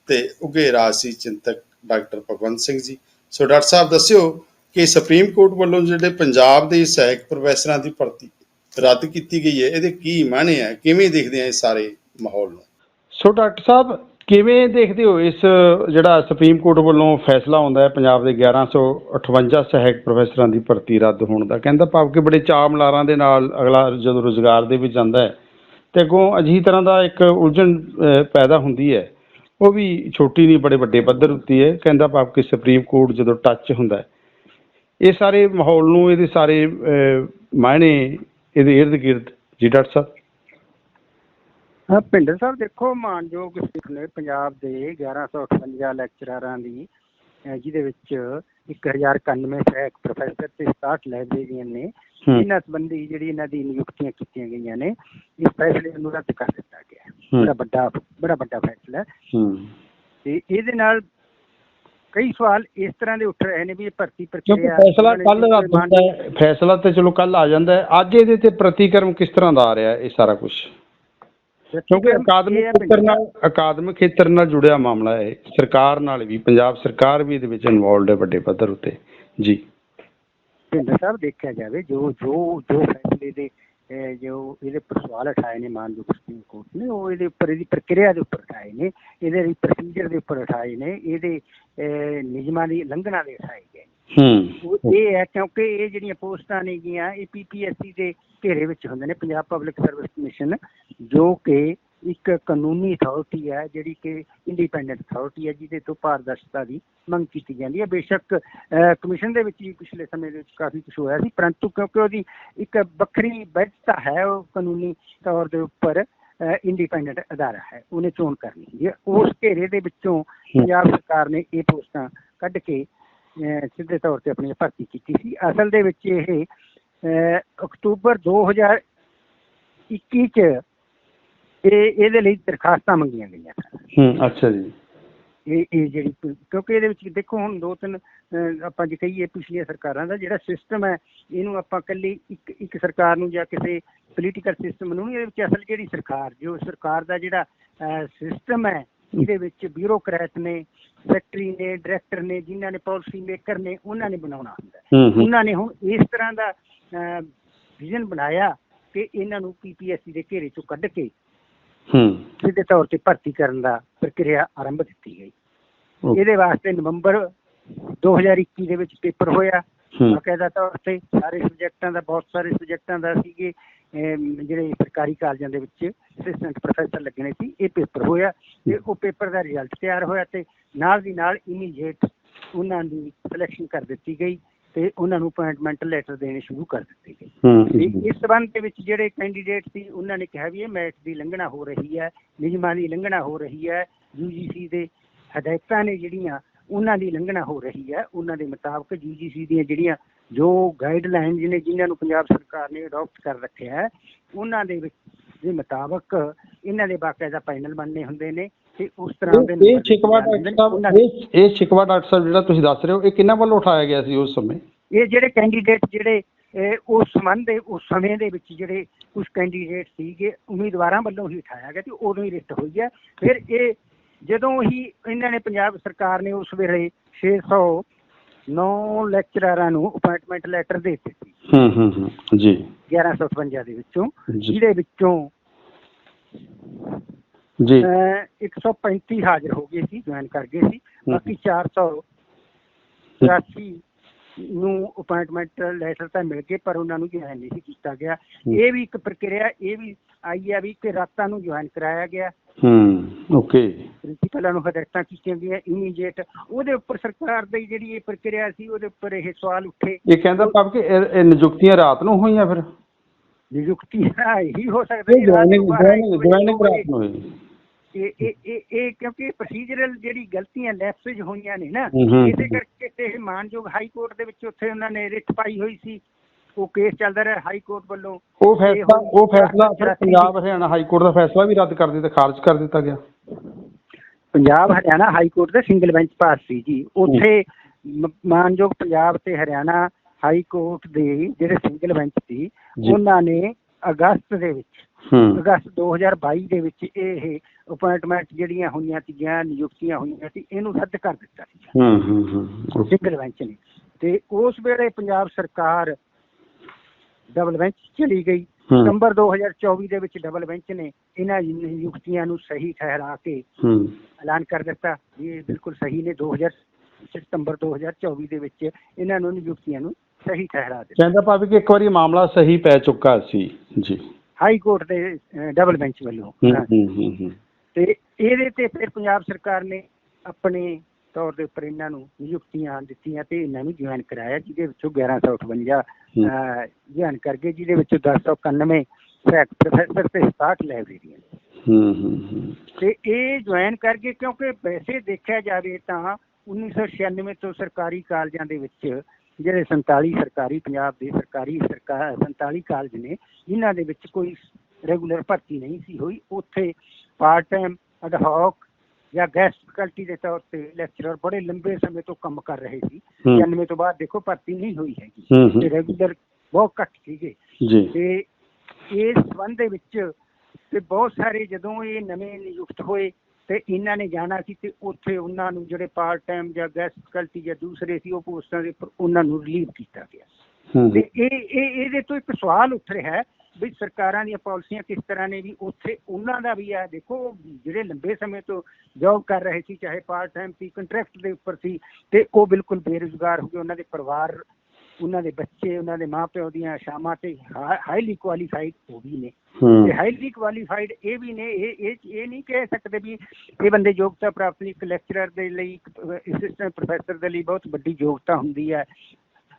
ਤੇ ਉਗੇ ਰਾਜਸੀ ਚਿੰਤਕ doctor Bhagwant Singh ji. So doctor ਸਾਹਿਬ, ਦੱਸਿਓ ਕਿ ਸੁਪਰੀਮ ਕੋਰਟ ਵੱਲੋਂ ਜਿਹੜੇ ਪੰਜਾਬ ਦੇ ਸਹਾਇਕ ਪ੍ਰੋਫੈਸਰਾਂ ਦੀ ਭਰਤੀ ਰੱਦ ਕੀਤੀ ਗਈ ਹੈ, ਇਹਦੇ ਕੀ ਮਾਣੇ ਹੈ? ਕਿਵੇਂ ਦੇਖਦੇ ਆ ਇਹ ਸਾਰੇ ਮਾਹੌਲ ਨੂੰ? ਸੋ ਡਾਕਟਰ ਸਾਹਿਬ, ਕਿਵੇਂ ਦੇਖਦੇ ਹੋ ਇਸ, ਜਿਹੜਾ ਸੁਪਰੀਮ ਕੋਰਟ ਵੱਲੋਂ ਫੈਸਲਾ ਆਉਂਦਾ ਹੈ ਪੰਜਾਬ ਦੇ 1158 ਸਹਾਇਕ ਪ੍ਰੋਫੈਸਰਾਂ ਦੀ ਭਰਤੀ ਰੱਦ ਹੋਣ ਦਾ? ਕਹਿੰਦਾ ਭਾਵ ਕਿ ਬੜੇ ਚਾਅ ਮਲਾਰਾਂ ਦੇ ਨਾਲ ਅਗਲਾ ਜਦੋਂ ਰੋਜ਼ਗਾਰ ਦੇ ਵਿੱਚ ਜਾਂਦਾ ਹੈ, ਤੇ ਅੱਗੋਂ ਅਜਿਹੀ ਤਰ੍ਹਾਂ ਦਾ ਇੱਕ ਉਲਝਣ ਪੈਦਾ ਹੁੰਦੀ ਹੈ। ਉਹ ਵੀ ਛੋਟੀ ਨਹੀਂ, ਬੜੇ ਵੱਡੇ ਪੱਧਰ ਉੱਤੇ ਹੈ। ਕਹਿੰਦਾ ਭਾਵ ਕਿ ਸੁਪਰੀਮ ਕੋਰਟ ਜਦੋਂ ਟੱਚ ਹੁੰਦਾ ਹੈ, ਇਹ ਸਾਰੇ ਮਾਹੌਲ ਨੂੰ, ਇਹਦੇ ਸਾਰੇ ਮਾਇਨੇ ਇਹਦੇ ਇਰਦ ਗਿਰਦ ਜੀ ਡਾਕਟਰ ਸਾਹਿਬ? ਭਿੰਡਰ ਸਾਹਿਬ ਦੇਖੋ ਮਾਨਯੋਗ ਸਿੱਖ ਨੇ ਪੰਜਾਬ ਦੇ 1158 ਲੈਕਚਰਰਾਂ ਦੀ ਜਿਹਦੇ ਵਿੱਚ 1091 ਸਹਾਇਕ ਪ੍ਰੋਫੈਸਰ ਤੇ 67 ਲਾਇਬ੍ਰੇਰੀਅਨ ਨੇ ਇਹਨਾਂ ਸੰਬੰਧੀ ਜਿਹੜੀ ਇਹਨਾਂ ਦੀ ਨਿਯੁਕਤੀਆਂ ਕੀਤੀਆਂ ਗਈਆਂ ਨੇ ਇਸ ਫੈਸਲੇ ਨੂੰ ਰੱਦ ਕਰ ਦਿੱਤਾ ਗਿਆ। ਬੜਾ ਵੱਡਾ ਬੜਾ ਵੱਡਾ ਫੈਸਲਾ। ਤੇ ਇਹਦੇ ਨਾਲ ਕਈ ਸਵਾਲ ਇਸ ਤਰ੍ਹਾਂ ਦੇ ਉੱਠ ਰਹੇ ਨੇ ਵੀ ਇਹ ਭਰਤੀ ਪ੍ਰਕਿਰਿਆ ਫੈਸਲਾ ਕੱਲ ਰੱਦ ਕੋਈ ਹੁੰਦਾ ਹੈ। ਫੈਸਲਾ ਤੇ ਚਲੋ ਕੱਲ ਆ ਜਾਂਦਾ ਹੈ। ਅੱਜ ਇਹਦੇ ਤੇ ਪ੍ਰਤੀਕਰਮ ਕਿਸ ਤਰ੍ਹਾਂ ਦਾ ਆ ਰਿਹਾ ਇਹ ਸਾਰਾ ਕੁਝ ਕਿਉਂਕਿ ਅਕਾਦਮਿਕ ਖੇਤਰ ਨਾਲ ਅਕਾਦਮਿਕ ਖੇਤਰ ਨਾਲ ਜੁੜਿਆ ਮਾਮਲਾ ਹੈ। ਸਰਕਾਰ ਨਾਲ ਵੀ ਪੰਜਾਬ ਸਰਕਾਰ ਵੀ ਇਹਦੇ ਵਿੱਚ ਇਨਵੋਲਡ ਹੈ ਵੱਡੇ ਪੱਧਰ ਉੱਤੇ। ਜੀ। ਭਿੰਦਰ ਸਾਹਿਬ ਦੇਖਿਆ ਜਾਵੇ ਜੋ ਜੋ ਜੋ ਫੈਸਲੇ ਦੇ ਜੋ ਇਹਦੇ ਉੱਪਰ ਸਵਾਲ ਉਠਾਏ ਨੇ ਮਾਨਯੋਗ ਸੁਪਰੀਮ ਕੋਰਟ ਨੇ ਉਹ ਇਹਦੇ ਉੱਪਰ ਇਹਦੀ ਪ੍ਰਕਿਰਿਆ ਦੇ ਉੱਪਰ ਉਠਾਏ ਨੇ ਇਹਦੇ ਪ੍ਰੋਸੀਜਰ ਦੇ ਉੱਪਰ ਉਠਾਏ ਨੇ ਇਹਦੇ ਨਿਯਮਾਂ ਦੀ ਉਲੰਘਣਾ ਦੇ ਉਠਾਏ ਗਏ ਹੂੰ। ਉਹ ਇਹ ਹੈ ਕਿਉਂਕਿ ਇਹ ਜਿਹੜੀਆਂ ਪੋਸਟਾਂ ਨੇਗੀਆਂ ਇਹ ਪੀਪੀਐਸਸੀ ਦੇ ਘੇਰੇ ਵਿੱਚ ਹੁੰਦੇ ਨੇ ਪੰਜਾਬ ਪਬਲਿਕ ਸਰਵਿਸ ਕਮਿਸ਼ਨ ਜੋ ਕਿ ਇੱਕ ਕਾਨੂੰਨੀ ਅਥਾਰਟੀ ਹੈ ਜਿਹੜੀ ਕਿ ਇੰਡੀਪੈਂਡੈਂਟ ਅਥਾਰਟੀ ਹੈ ਜਿਹਦੇ ਤੋਂ ਪਾਰਦਰਸ਼ਤਾ ਦੀ ਮੰਗ ਕੀਤੀ ਜਾਂਦੀ ਹੈ। ਬੇਸ਼ੱਕ ਕਮਿਸ਼ਨ ਦੇ ਵਿੱਚ ਵੀ ਪਿਛਲੇ ਸਮੇਂ ਦੇ ਵਿੱਚ ਕਾਫੀ ਕੁਝ ਹੋਇਆ ਸੀ ਪਰੰਤੂ ਕਿਉਂਕਿ ਉਹਦੀ ਇੱਕ ਵੱਖਰੀ ਵੈਧਤਾ ਹੈ ਉਹ ਕਾਨੂੰਨੀ ਤੌਰ ਦੇ ਉੱਪਰ ਇੰਡੀਪੈਂਡੈਂਟ ਅਦਾਰਾ ਹੈ ਉਹਨੇ ਚੋਣ ਕਰਨੀ ਹੈ। ਉਸ ਘੇਰੇ ਦੇ ਵਿੱਚੋਂ ਪੰਜਾਬ ਸਰਕਾਰ ਨੇ ਇਹ ਪੋਸਟਾਂ ਕੱਢ ਕੇ ਸਿੱਧੇ ਤੌਰ ਤੇ ਆਪਣੀ ਭਰਤੀ ਕੀਤੀ ਸੀ। ਅਸਲ ਦੇ ਵਿੱਚ ਇਹ ਅਕਤੂਬਰ 2021 ਚ ਇਹ ਇਹਦੇ ਲਈ ਦਰਖਾਸਤਾਂ ਮੰਗੀਆਂ ਗਈਆਂ ਹੂੰ ਅੱਛਾ ਜੀ। ਇਹ ਇਹ ਜਿਹੜੀ ਕਿਉਂਕਿ ਇਹਦੇ ਵਿੱਚ ਦੇਖੋ ਹੁਣ ਦੋ ਤਿੰਨ ਆਪਾਂ ਜੇ ਕਹੀਏ ਪਿਛਲੀਆਂ ਸਰਕਾਰਾਂ ਦਾ ਜਿਹੜਾ ਸਿਸਟਮ ਹੈ ਇਹਨੂੰ ਆਪਾਂ ਇਕੱਲੀ ਇੱਕ ਇੱਕ ਸਰਕਾਰ ਨੂੰ ਜਾਂ ਕਿਸੇ ਪੋਲੀਟੀਕਲ ਸਿਸਟਮ ਨੂੰ ਨਹੀਂ ਇਹਦੇ ਵਿੱਚ ਅਸਲ ਜਿਹੜੀ ਸਰਕਾਰ ਜੋ ਸਰਕਾਰ ਦਾ ਜਿਹੜਾ ਸਿਸਟਮ ਹੈ ਇਹਦੇ ਵਿੱਚ ਬਿਊਰੋਕਰੈਟ ਨੇ ਸੈਕਟਰੀ ਨੇ ਡਾਇਰੈਕਟਰ ਨੇ ਜਿਨ੍ਹਾਂ ਨੇ ਪਾਲਿਸੀ ਮੇਕਰ ਨੇ ਉਹਨਾਂ ਨੇ ਬਣਾਉਣਾ ਹੁੰਦਾ ਉਹਨਾਂ ਨੇ ਹੁਣ ਇਸ ਤਰ੍ਹਾਂ ਦਾ ਵਿਜ਼ਨ ਬਣਾਇਆ ਕਿ ਇਹਨਾਂ ਨੂੰ ਪੀਪੀਐਸਸੀ ਦੇ ਘੇਰੇ ਚੋਂ ਕੱਢ ਕੇ ਹੂੰ। ਸਿੱਧੇ ਤੌਰ ਤੇ ਭਰਤੀ ਕਰਨ ਦਾ ਪ੍ਰਕਿਰਿਆ ਆਰੰਭ ਦਿੱਤੀ ਗਈ। ਇਹਦੇ ਵਾਸਤੇ ਨਵੰਬਰ 2021 ਦੇ ਵਿੱਚ ਪੇਪਰ ਹੋਇਆ। ਬਕਾਇਦਾ ਤੌਰ ਤੇ ਸਾਰੇ ਸਬਜੈਕਟਾਂ ਦਾ ਬਹੁਤ ਸਾਰੇ ਸਬਜੈਕਟਾਂ ਦਾ ਸੀਗੇ। ਜਿਹੜੇ ਸਰਕਾਰੀ ਕਾਲਜਾਂ ਦੇ ਵਿੱਚ ਅਸਿਸਟੈਂਟ ਪ੍ਰੋਫੈਸਰ ਲੱਗਣੇ ਸੀ ਇਹ ਪੇਪਰ ਹੋਇਆ ਤੇ ਉਹ ਪੇਪਰ ਦਾ ਰਿਜ਼ਲਟ ਤਿਆਰ ਹੋਇਆ ਤੇ ਨਾਲ ਦੀ ਨਾਲ ਇਮੀਡੀਏਟ ਉਹਨਾਂ ਦੀ ਸਿਲੈਕਸ਼ਨ ਕਰ ਦਿੱਤੀ ਗਈ ਤੇ ਉਹਨਾਂ ਨੂੰ ਅਪਾਇੰਟਮੈਂਟ ਲੈਟਰ ਦੇਣੇ ਸ਼ੁਰੂ ਕਰ ਦਿੱਤੇ ਗਏ। ਇਸ ਸਬੰਧ ਦੇ ਵਿੱਚ ਜਿਹੜੇ ਕੈਂਡੀਡੇਟ ਸੀ ਉਹਨਾਂ ਨੇ ਕਿਹਾ ਵੀ ਇਹ ਮੈਚ ਦੀ ਲੰਘਣਾ ਹੋ ਰਹੀ ਹੈ ਨਿਯਮਾਂ ਦੀ ਲੰਘਣਾ ਹੋ ਰਹੀ ਹੈ ਯੂਜੀਸੀ ਦੇ ਹਦਾਇਤਾਂ ਨੇ ਜਿਹੜੀਆਂ ਉਹਨਾਂ ਦੀ ਲੰਘਣਾ ਹੋ ਰਹੀ ਹੈ ਉਹਨਾਂ ਦੇ ਮੁਤਾਬਕ ਯੂਜੀਸੀ ਦੀਆਂ ਜਿਹੜੀਆਂ ਜੋ ਗਾਈਡਲਾਈਨਸ ਨੇ ਜਿਨ੍ਹਾਂ ਨੂੰ ਪੰਜਾਬ ਸਰਕਾਰ ਨੇ ਅਡਾਪਟ ਕਰ ਰੱਖਿਆ ਹੈ ਉਹਨਾਂ ਦੇ ਵਿੱਚ ਦੇ ਮੁਤਾਬਕ ਇਹਨਾਂ ਦੇ ਬਾਕਾਇਦਾ ਪੈਨਲ ਬਣਨੇ ਹੁੰਦੇ ਨੇ ਤੇ ਉਸ ਤਰ੍ਹਾਂ ਦੇ ਇਹ- ਸ਼ਿਕਵਾ ਡਾਕਟਰ ਸਾਹਿਬ ਇਹ ਇਹ ਸ਼ਿਕਵਾ ਡਾਕਟਰ ਸਾਹਿਬ ਜਿਹੜਾ ਤੁਸੀਂ ਦੱਸ ਰਹੇ ਹੋ ਇਹ ਕਿੰਨਾ ਵੱਲੋਂ ਉਠਾਇਆ ਗਿਆ ਸੀ ਉਸ ਸਮੇਂ? ਇਹ ਜਿਹੜੇ ਕੈਂਡੀਡੇਟ ਜਿਹੜੇ ਉਸ ਸੰਬੰਧ ਦੇ ਉਸ ਸਮੇਂ ਦੇ ਵਿੱਚ ਜਿਹੜੇ ਕੁਝ ਕੈਂਡੀਡੇਟ ਸੀਗੇ ਉਮੀਦਵਾਰਾਂ ਵੱਲੋਂ ਹੀ ਉਠਾਇਆ ਗਿਆ ਤੇ ਉਦੋਂ ਹੀ ਰਿਟ ਹੋਈ ਹੈ। ਫਿਰ ਇਹ ਜਦੋਂ ਹੀ ਇਹਨਾਂ ਨੇ ਪੰਜਾਬ ਸਰਕਾਰ ਨੇ ਉਸ ਵੇਲੇ 609 ਲੈਕਚਰਾਰਾਂ ਨੂੰ ਅਪਾਇੰਟਮੈਂਟ ਲੈਟਰ ਦੇ ਦਿੱਤੇ ਸੀ। ਹੂੰ ਹੂੰ ਹੂੰ ਜੀ। 1157 ਦੇ ਵਿੱਚੋਂ ਜੀ। ਜਿਹਦੇ ਵਿੱਚੋਂ ਜੀ। ਅਹ, 135 ਹਾਜ਼ਰ ਹੋ ਗਏ ਸੀ ਜੁਆਇਨ ਕਰ ਗਏ ਸੀ। ਬਾਕੀ 483 ਨੂੰ ਅਪਾਇੰਟਮੈਂਟ ਲੈਟਰ ਤਾਂ ਮਿਲ ਗਏ ਪਰ ਉਹਨਾਂ ਨੂੰ ਜੁਆਇਨ ਨਹੀਂ ਸੀ ਕੀਤਾ ਗਿਆ। ਇਹ ਵੀ ਇੱਕ ਪ੍ਰਕਿਰਿਆ ਇਹ ਵੀ ਆਈ ਹੈ ਵੀ ਕਿ ਰਾਤਾਂ ਨੂੰ ਜੁਆਇਨ ਕਰਾਇਆ ਗਿਆ। ਹੂੰ ਓਕੇ ਪ੍ਰਿੰਸੀਪਲਾਂ ਨੂੰ ਹਦਾਇਤਾਂ ਕੀਤੀਆਂ ਗਈਆਂ ਇਮੀਡੀਏਟ ਉਹਦੇ ਉੱਪਰ ਸਰਕਾਰ ਦੀ ਜਿਹੜੀ ਇਹ ਪ੍ਰਕਿਰਿਆ ਸੀ ਉਹਦੇ ਉੱਪਰ ਇਹ ਸਵਾਲ ਉੱਠੇ। ਇਹ ਕਹਿੰਦਾ ਭਾਵ ਕਿ ਇਹ ਇਹ ਨਿਯੁਕਤੀਆਂ ਰਾਤ ਨੂੰ ਹੋਈਆਂ ਫਿਰ? ਨਿਯੁਕਤੀ ਇਹੀ ਹੋ ਸਕਦਾ ਇਹ ਜੀ, ਰਾਤ ਨੂੰ ਜੁਆਇਨਿੰਗ ਬਾਰਾਂ ਇੱਕ ਵਜੇ ਜੁਆਇਨਿੰਗ ਹੋਵੇ। ਰਾਤ ਨੂੰ ਹੋਈ। ਇਹ ਇਹ ਇਹ ਇਹ ਕਿਉਂਕਿ ਪ੍ਰੋਸੀਜਰਲ ਜਿਹੜੀ ਗਲਤੀਆਂ ਲੈਪਸੇਜ ਹੋਈਆਂ ਨੇ ਨਾ ਹੂੰ, ਹੂੰ। ਇਸੇ ਕਰਕੇ ਤੇ ਮਾਨਯੋਗ ਹਾਈ ਕੋਰਟ ਦੇ ਵਿੱਚ ਉੱਥੇ ਉਹਨਾਂ ਨੇ ਰਿਟ ਪਾਈ ਹੋਈ ਸੀ। ਉਹ ਕੇਸ ਚੱਲਦਾ ਰਿਹਾ ਹਾਈ ਕੋਰਟ ਵੱਲੋਂ। ਉਹ ਫੈਸਲਾ ਉਹ ਫੈਸਲਾ ਫਿਰ ਪੰਜਾਬ ਹਰਿਆਣਾ ਹਾਈ ਕੋਰਟ ਦਾ ਫੈਸਲਾ ਵੀ ਰੱਦ ਕਰ ਦਿੱਤਾ ਖਾਰਜ ਕਰ ਦਿੱਤਾ ਗਿਆ। ਪੰਜਾਬ ਹਰਿਆਣਾ ਹਾਈ ਕੋਰਟ ਦਾ ਸਿੰਗਲ ਬੈਂਚ ਪਾਸ ਸੀ ਜੀ। ਉੱਥੇ ਮਾਨਯੋਗ ਪੰਜਾਬ ਤੇ ਹਰਿਆਣਾ ਹਾਈ ਕੋਰਟ ਦੇ ਜਿਹੜੇ ਸਿੰਗਲ ਬੈਂਚ ਸੀ। ਉਹਨਾਂ ਨੇ ਅਗਸਤ ਦੇ ਵਿੱਚ ਅਗਸਤ 2022 ਦੇ ਵਿੱਚ ਇਹ ਅਪਾਇੰਟਮੈਂਟ ਜਿਹੜੀਆਂ ਹੋਈਆਂ ਸੀਗੀਆਂ ਨਿਯੁਕਤੀਆਂ ਹੋਈਆਂ ਸੀ ਇਹਨੂੰ ਰੱਦ ਕਰ ਦਿੱਤਾ ਸੀ। ਹੂੰ ਹੂੰ। ਸਿੰਗਲ ਬੈਂਚ ਨੇ। ਤੇ ਉਸ ਵੇਲੇ ਪੰਜਾਬ ਸਰਕਾਰ ਡਬਲ ਬੈਂਚ ਚਲੀ ਗਈ। ਹੂੰ। ਸਤੰਬਰ 2024 ਦੇ ਵਿੱਚ ਡਬਲ ਬੈਂਚ ਨੇ ਇਹਨਾਂ ਨਿਯੁਕਤੀਆਂ ਨੂੰ ਸਹੀ ਠਹਿਰਾ ਕੇ ਹੂੰ। ਐਲਾਨ ਕਰ ਦਿੱਤਾ। ਵੀ ਇਹ ਬਿਲਕੁਲ ਸਹੀ ਨੇ 2000 ਸਤੰਬਰ 2024 ਦੇ ਵਿੱਚ ਇਹਨਾਂ ਨੂੰ ਨਿਯੁਕਤੀਆਂ ਨੂੰ ਸਹੀ ਠਹਿਰਾ ਦਿੱਤਾ। ਕਹਿੰਦਾ ਭਾਵੇਂ ਕਿ ਇੱਕ ਵਾਰੀ ਮਾਮਲਾ ਸਹੀ ਪੈ ਚੁੱਕਾ ਸੀ। ਜੀ। ਹਾਈ ਕੋਰਟ ਦੇ ਡਬਲ ਬੈਂਚ ਵੱਲੋਂ ਹੂੰ ਹਾਂ। ਹੂੰ ਹੂੰ ਹੂੰ। ਤੇ ਇਹਦੇ ਤੇ ਫਿਰ ਪੰਜਾਬ ਸਰਕਾਰ ਨੇ ਆਪਣੇ ਤੌਰ ਦੇ ਉੱਪਰ ਇਹਨਾਂ ਨੂੰ ਨਿਯੁਕਤੀਆਂ ਦਿੱਤੀਆਂ ਤੇ ਇਹਨਾਂ ਨੂੰ ਜੁਆਇਨ ਕਰਾਇਆ ਜਿਹਦੇ ਵਿੱਚੋਂ 1158 ਜੁਆਇਨ ਕਰਕੇ ਜਿਹਦੇ ਵਿੱਚੋਂ 1091 ਸੈਕ ਪ੍ਰੋਫੈਸਰ ਤੇ 67 ਲਾਇਬ੍ਰੇਰੀਅਨ ਹੂੰ ਹੂੰ ਹੂੰ। ਤੇ ਇਹ ਜੁਆਇਨ ਕਰਕੇ ਕਿਉਂਕਿ ਵੈਸੇ ਦੇਖਿਆ ਜਾਵੇ ਤਾਂ 1996 ਤੋਂ ਸਰਕਾਰੀ ਕਾਲਜਾਂ ਦੇ ਵਿੱਚ ਜਿਹੜੇ 47 ਸਰਕਾਰੀ ਪੰਜਾਬ ਦੇ ਸਰਕਾਰੀ ਸਰਕਾਰ 47 ਕਾਲਜ ਨੇ ਜਿਨ੍ਹਾਂ ਦੇ ਵਿੱਚ ਕੋਈ ਰੈਗੂਲਰ ਭਰਤੀ ਨਹੀਂ ਸੀ ਹੋਈ। ਉੱਥੇ ਪਾਰਟ ਟਾਈਮ ਅਡ ਹੌਕ ਜਾਂ ਗੈਸਟ ਫੈਕਲਟੀ ਦੇ ਤੌਰ ਤੇ ਲੈਕਚਰਰ ਬੜੇ ਲੰਬੇ ਸਮੇਂ ਤੋਂ ਕੰਮ ਕਰ ਰਹੇ ਸੀ। ਹੂੰ। 96 ਤੋਂ ਬਾਅਦ ਦੇਖੋ ਭਰਤੀ ਨਹੀਂ ਹੋਈ ਹੈਗੀ। ਤੇ ਰੈਗੂਲਰ ਬਹੁਤ ਘੱਟ ਸੀਗੇ। ਜੀ। ਤੇ ਇਸ ਸੰਬੰਧ ਦੇ ਵਿੱਚ ਤੇ ਬਹੁਤ ਸਾਰੇ ਜਦੋਂ ਇਹ ਨਵੇਂ ਨਿਯੁਕਤ ਹੋਏ ਤੇ ਇਹਨਾਂ ਨੇ ਜਾਣਾ ਸੀ ਤੇ ਉੱਥੇ ਉਹਨਾਂ ਨੂੰ ਜਿਹੜੇ ਪਾਰਟ ਟਾਈਮ ਜਾਂ ਗੈਸਟ ਫੈਕਲਟੀ ਜਾਂ ਦੂਸਰੇ ਸੀ ਉਹ ਪੋਸਟਾਂ ਦੇ ਉੱਪਰ ਉਹਨਾਂ ਨੂੰ ਰਿਲੀਵ ਕੀਤਾ ਗਿਆ। ਤੇ ਇਹ ਇਹ ਇਹਦੇ ਤੋਂ ਇੱਕ ਸਵਾਲ ਉੱਠ ਰਿਹਾ ਹੈ ਵੀ ਸਰਕਾਰਾਂ ਦੀਆਂ ਪਾਲਿਸੀਆਂ ਕਿਸ ਤਰ੍ਹਾਂ ਨੇ ਵੀ ਉੱਥੇ ਉਹਨਾਂ ਦਾ ਵੀ ਆ ਦੇਖੋ ਜਿਹੜੇ ਲੰਬੇ ਸਮੇਂ ਤੋਂ ਜੌਬ ਕਰ ਰਹੇ ਸੀ ਚਾਹੇ ਪਾਰਟ ਟਾਈਮ ਸੀ ਕੰਟਰੈਕਟ ਦੇ ਉੱਪਰ ਸੀ ਤੇ ਉਹ ਬਿਲਕੁਲ ਬੇਰੁਜ਼ਗਾਰ ਹੋ ਗਏ। ਉਹਨਾਂ ਦੇ ਪਰਿਵਾਰ ਉਹਨਾਂ ਦੇ ਬੱਚੇ ਉਹਨਾਂ ਦੇ ਮਾਪਿਓ ਦੀਆਂ ਸ਼ਾਮਾਂ ਤੇ ਹਾਈਲੀ ਕੁਆਲੀਫਾਈਡ ਉਹ ਵੀ ਨੇ। ਤੇ ਹਾਈਲੀ ਕੁਆਲੀਫਾਈਡ ਇਹ ਵੀ ਨੇ। ਇਹ ਇਹ ਇਹ ਨਹੀਂ ਕਹਿ ਸਕਦੇ ਵੀ ਇਹ ਬੰਦੇ ਯੋਗਤਾ ਪ੍ਰਾਪਤ ਨਹੀਂ ਇੱਕ ਲੈਕਚਰਰ ਦੇ ਲਈ ਇੱਕ ਅਸਿਸਟੈਂਟ ਪ੍ਰੋਫੈਸਰ ਦੇ ਲਈ ਬਹੁਤ ਵੱਡੀ ਯੋਗਤਾ ਹੁੰਦੀ ਹੈ।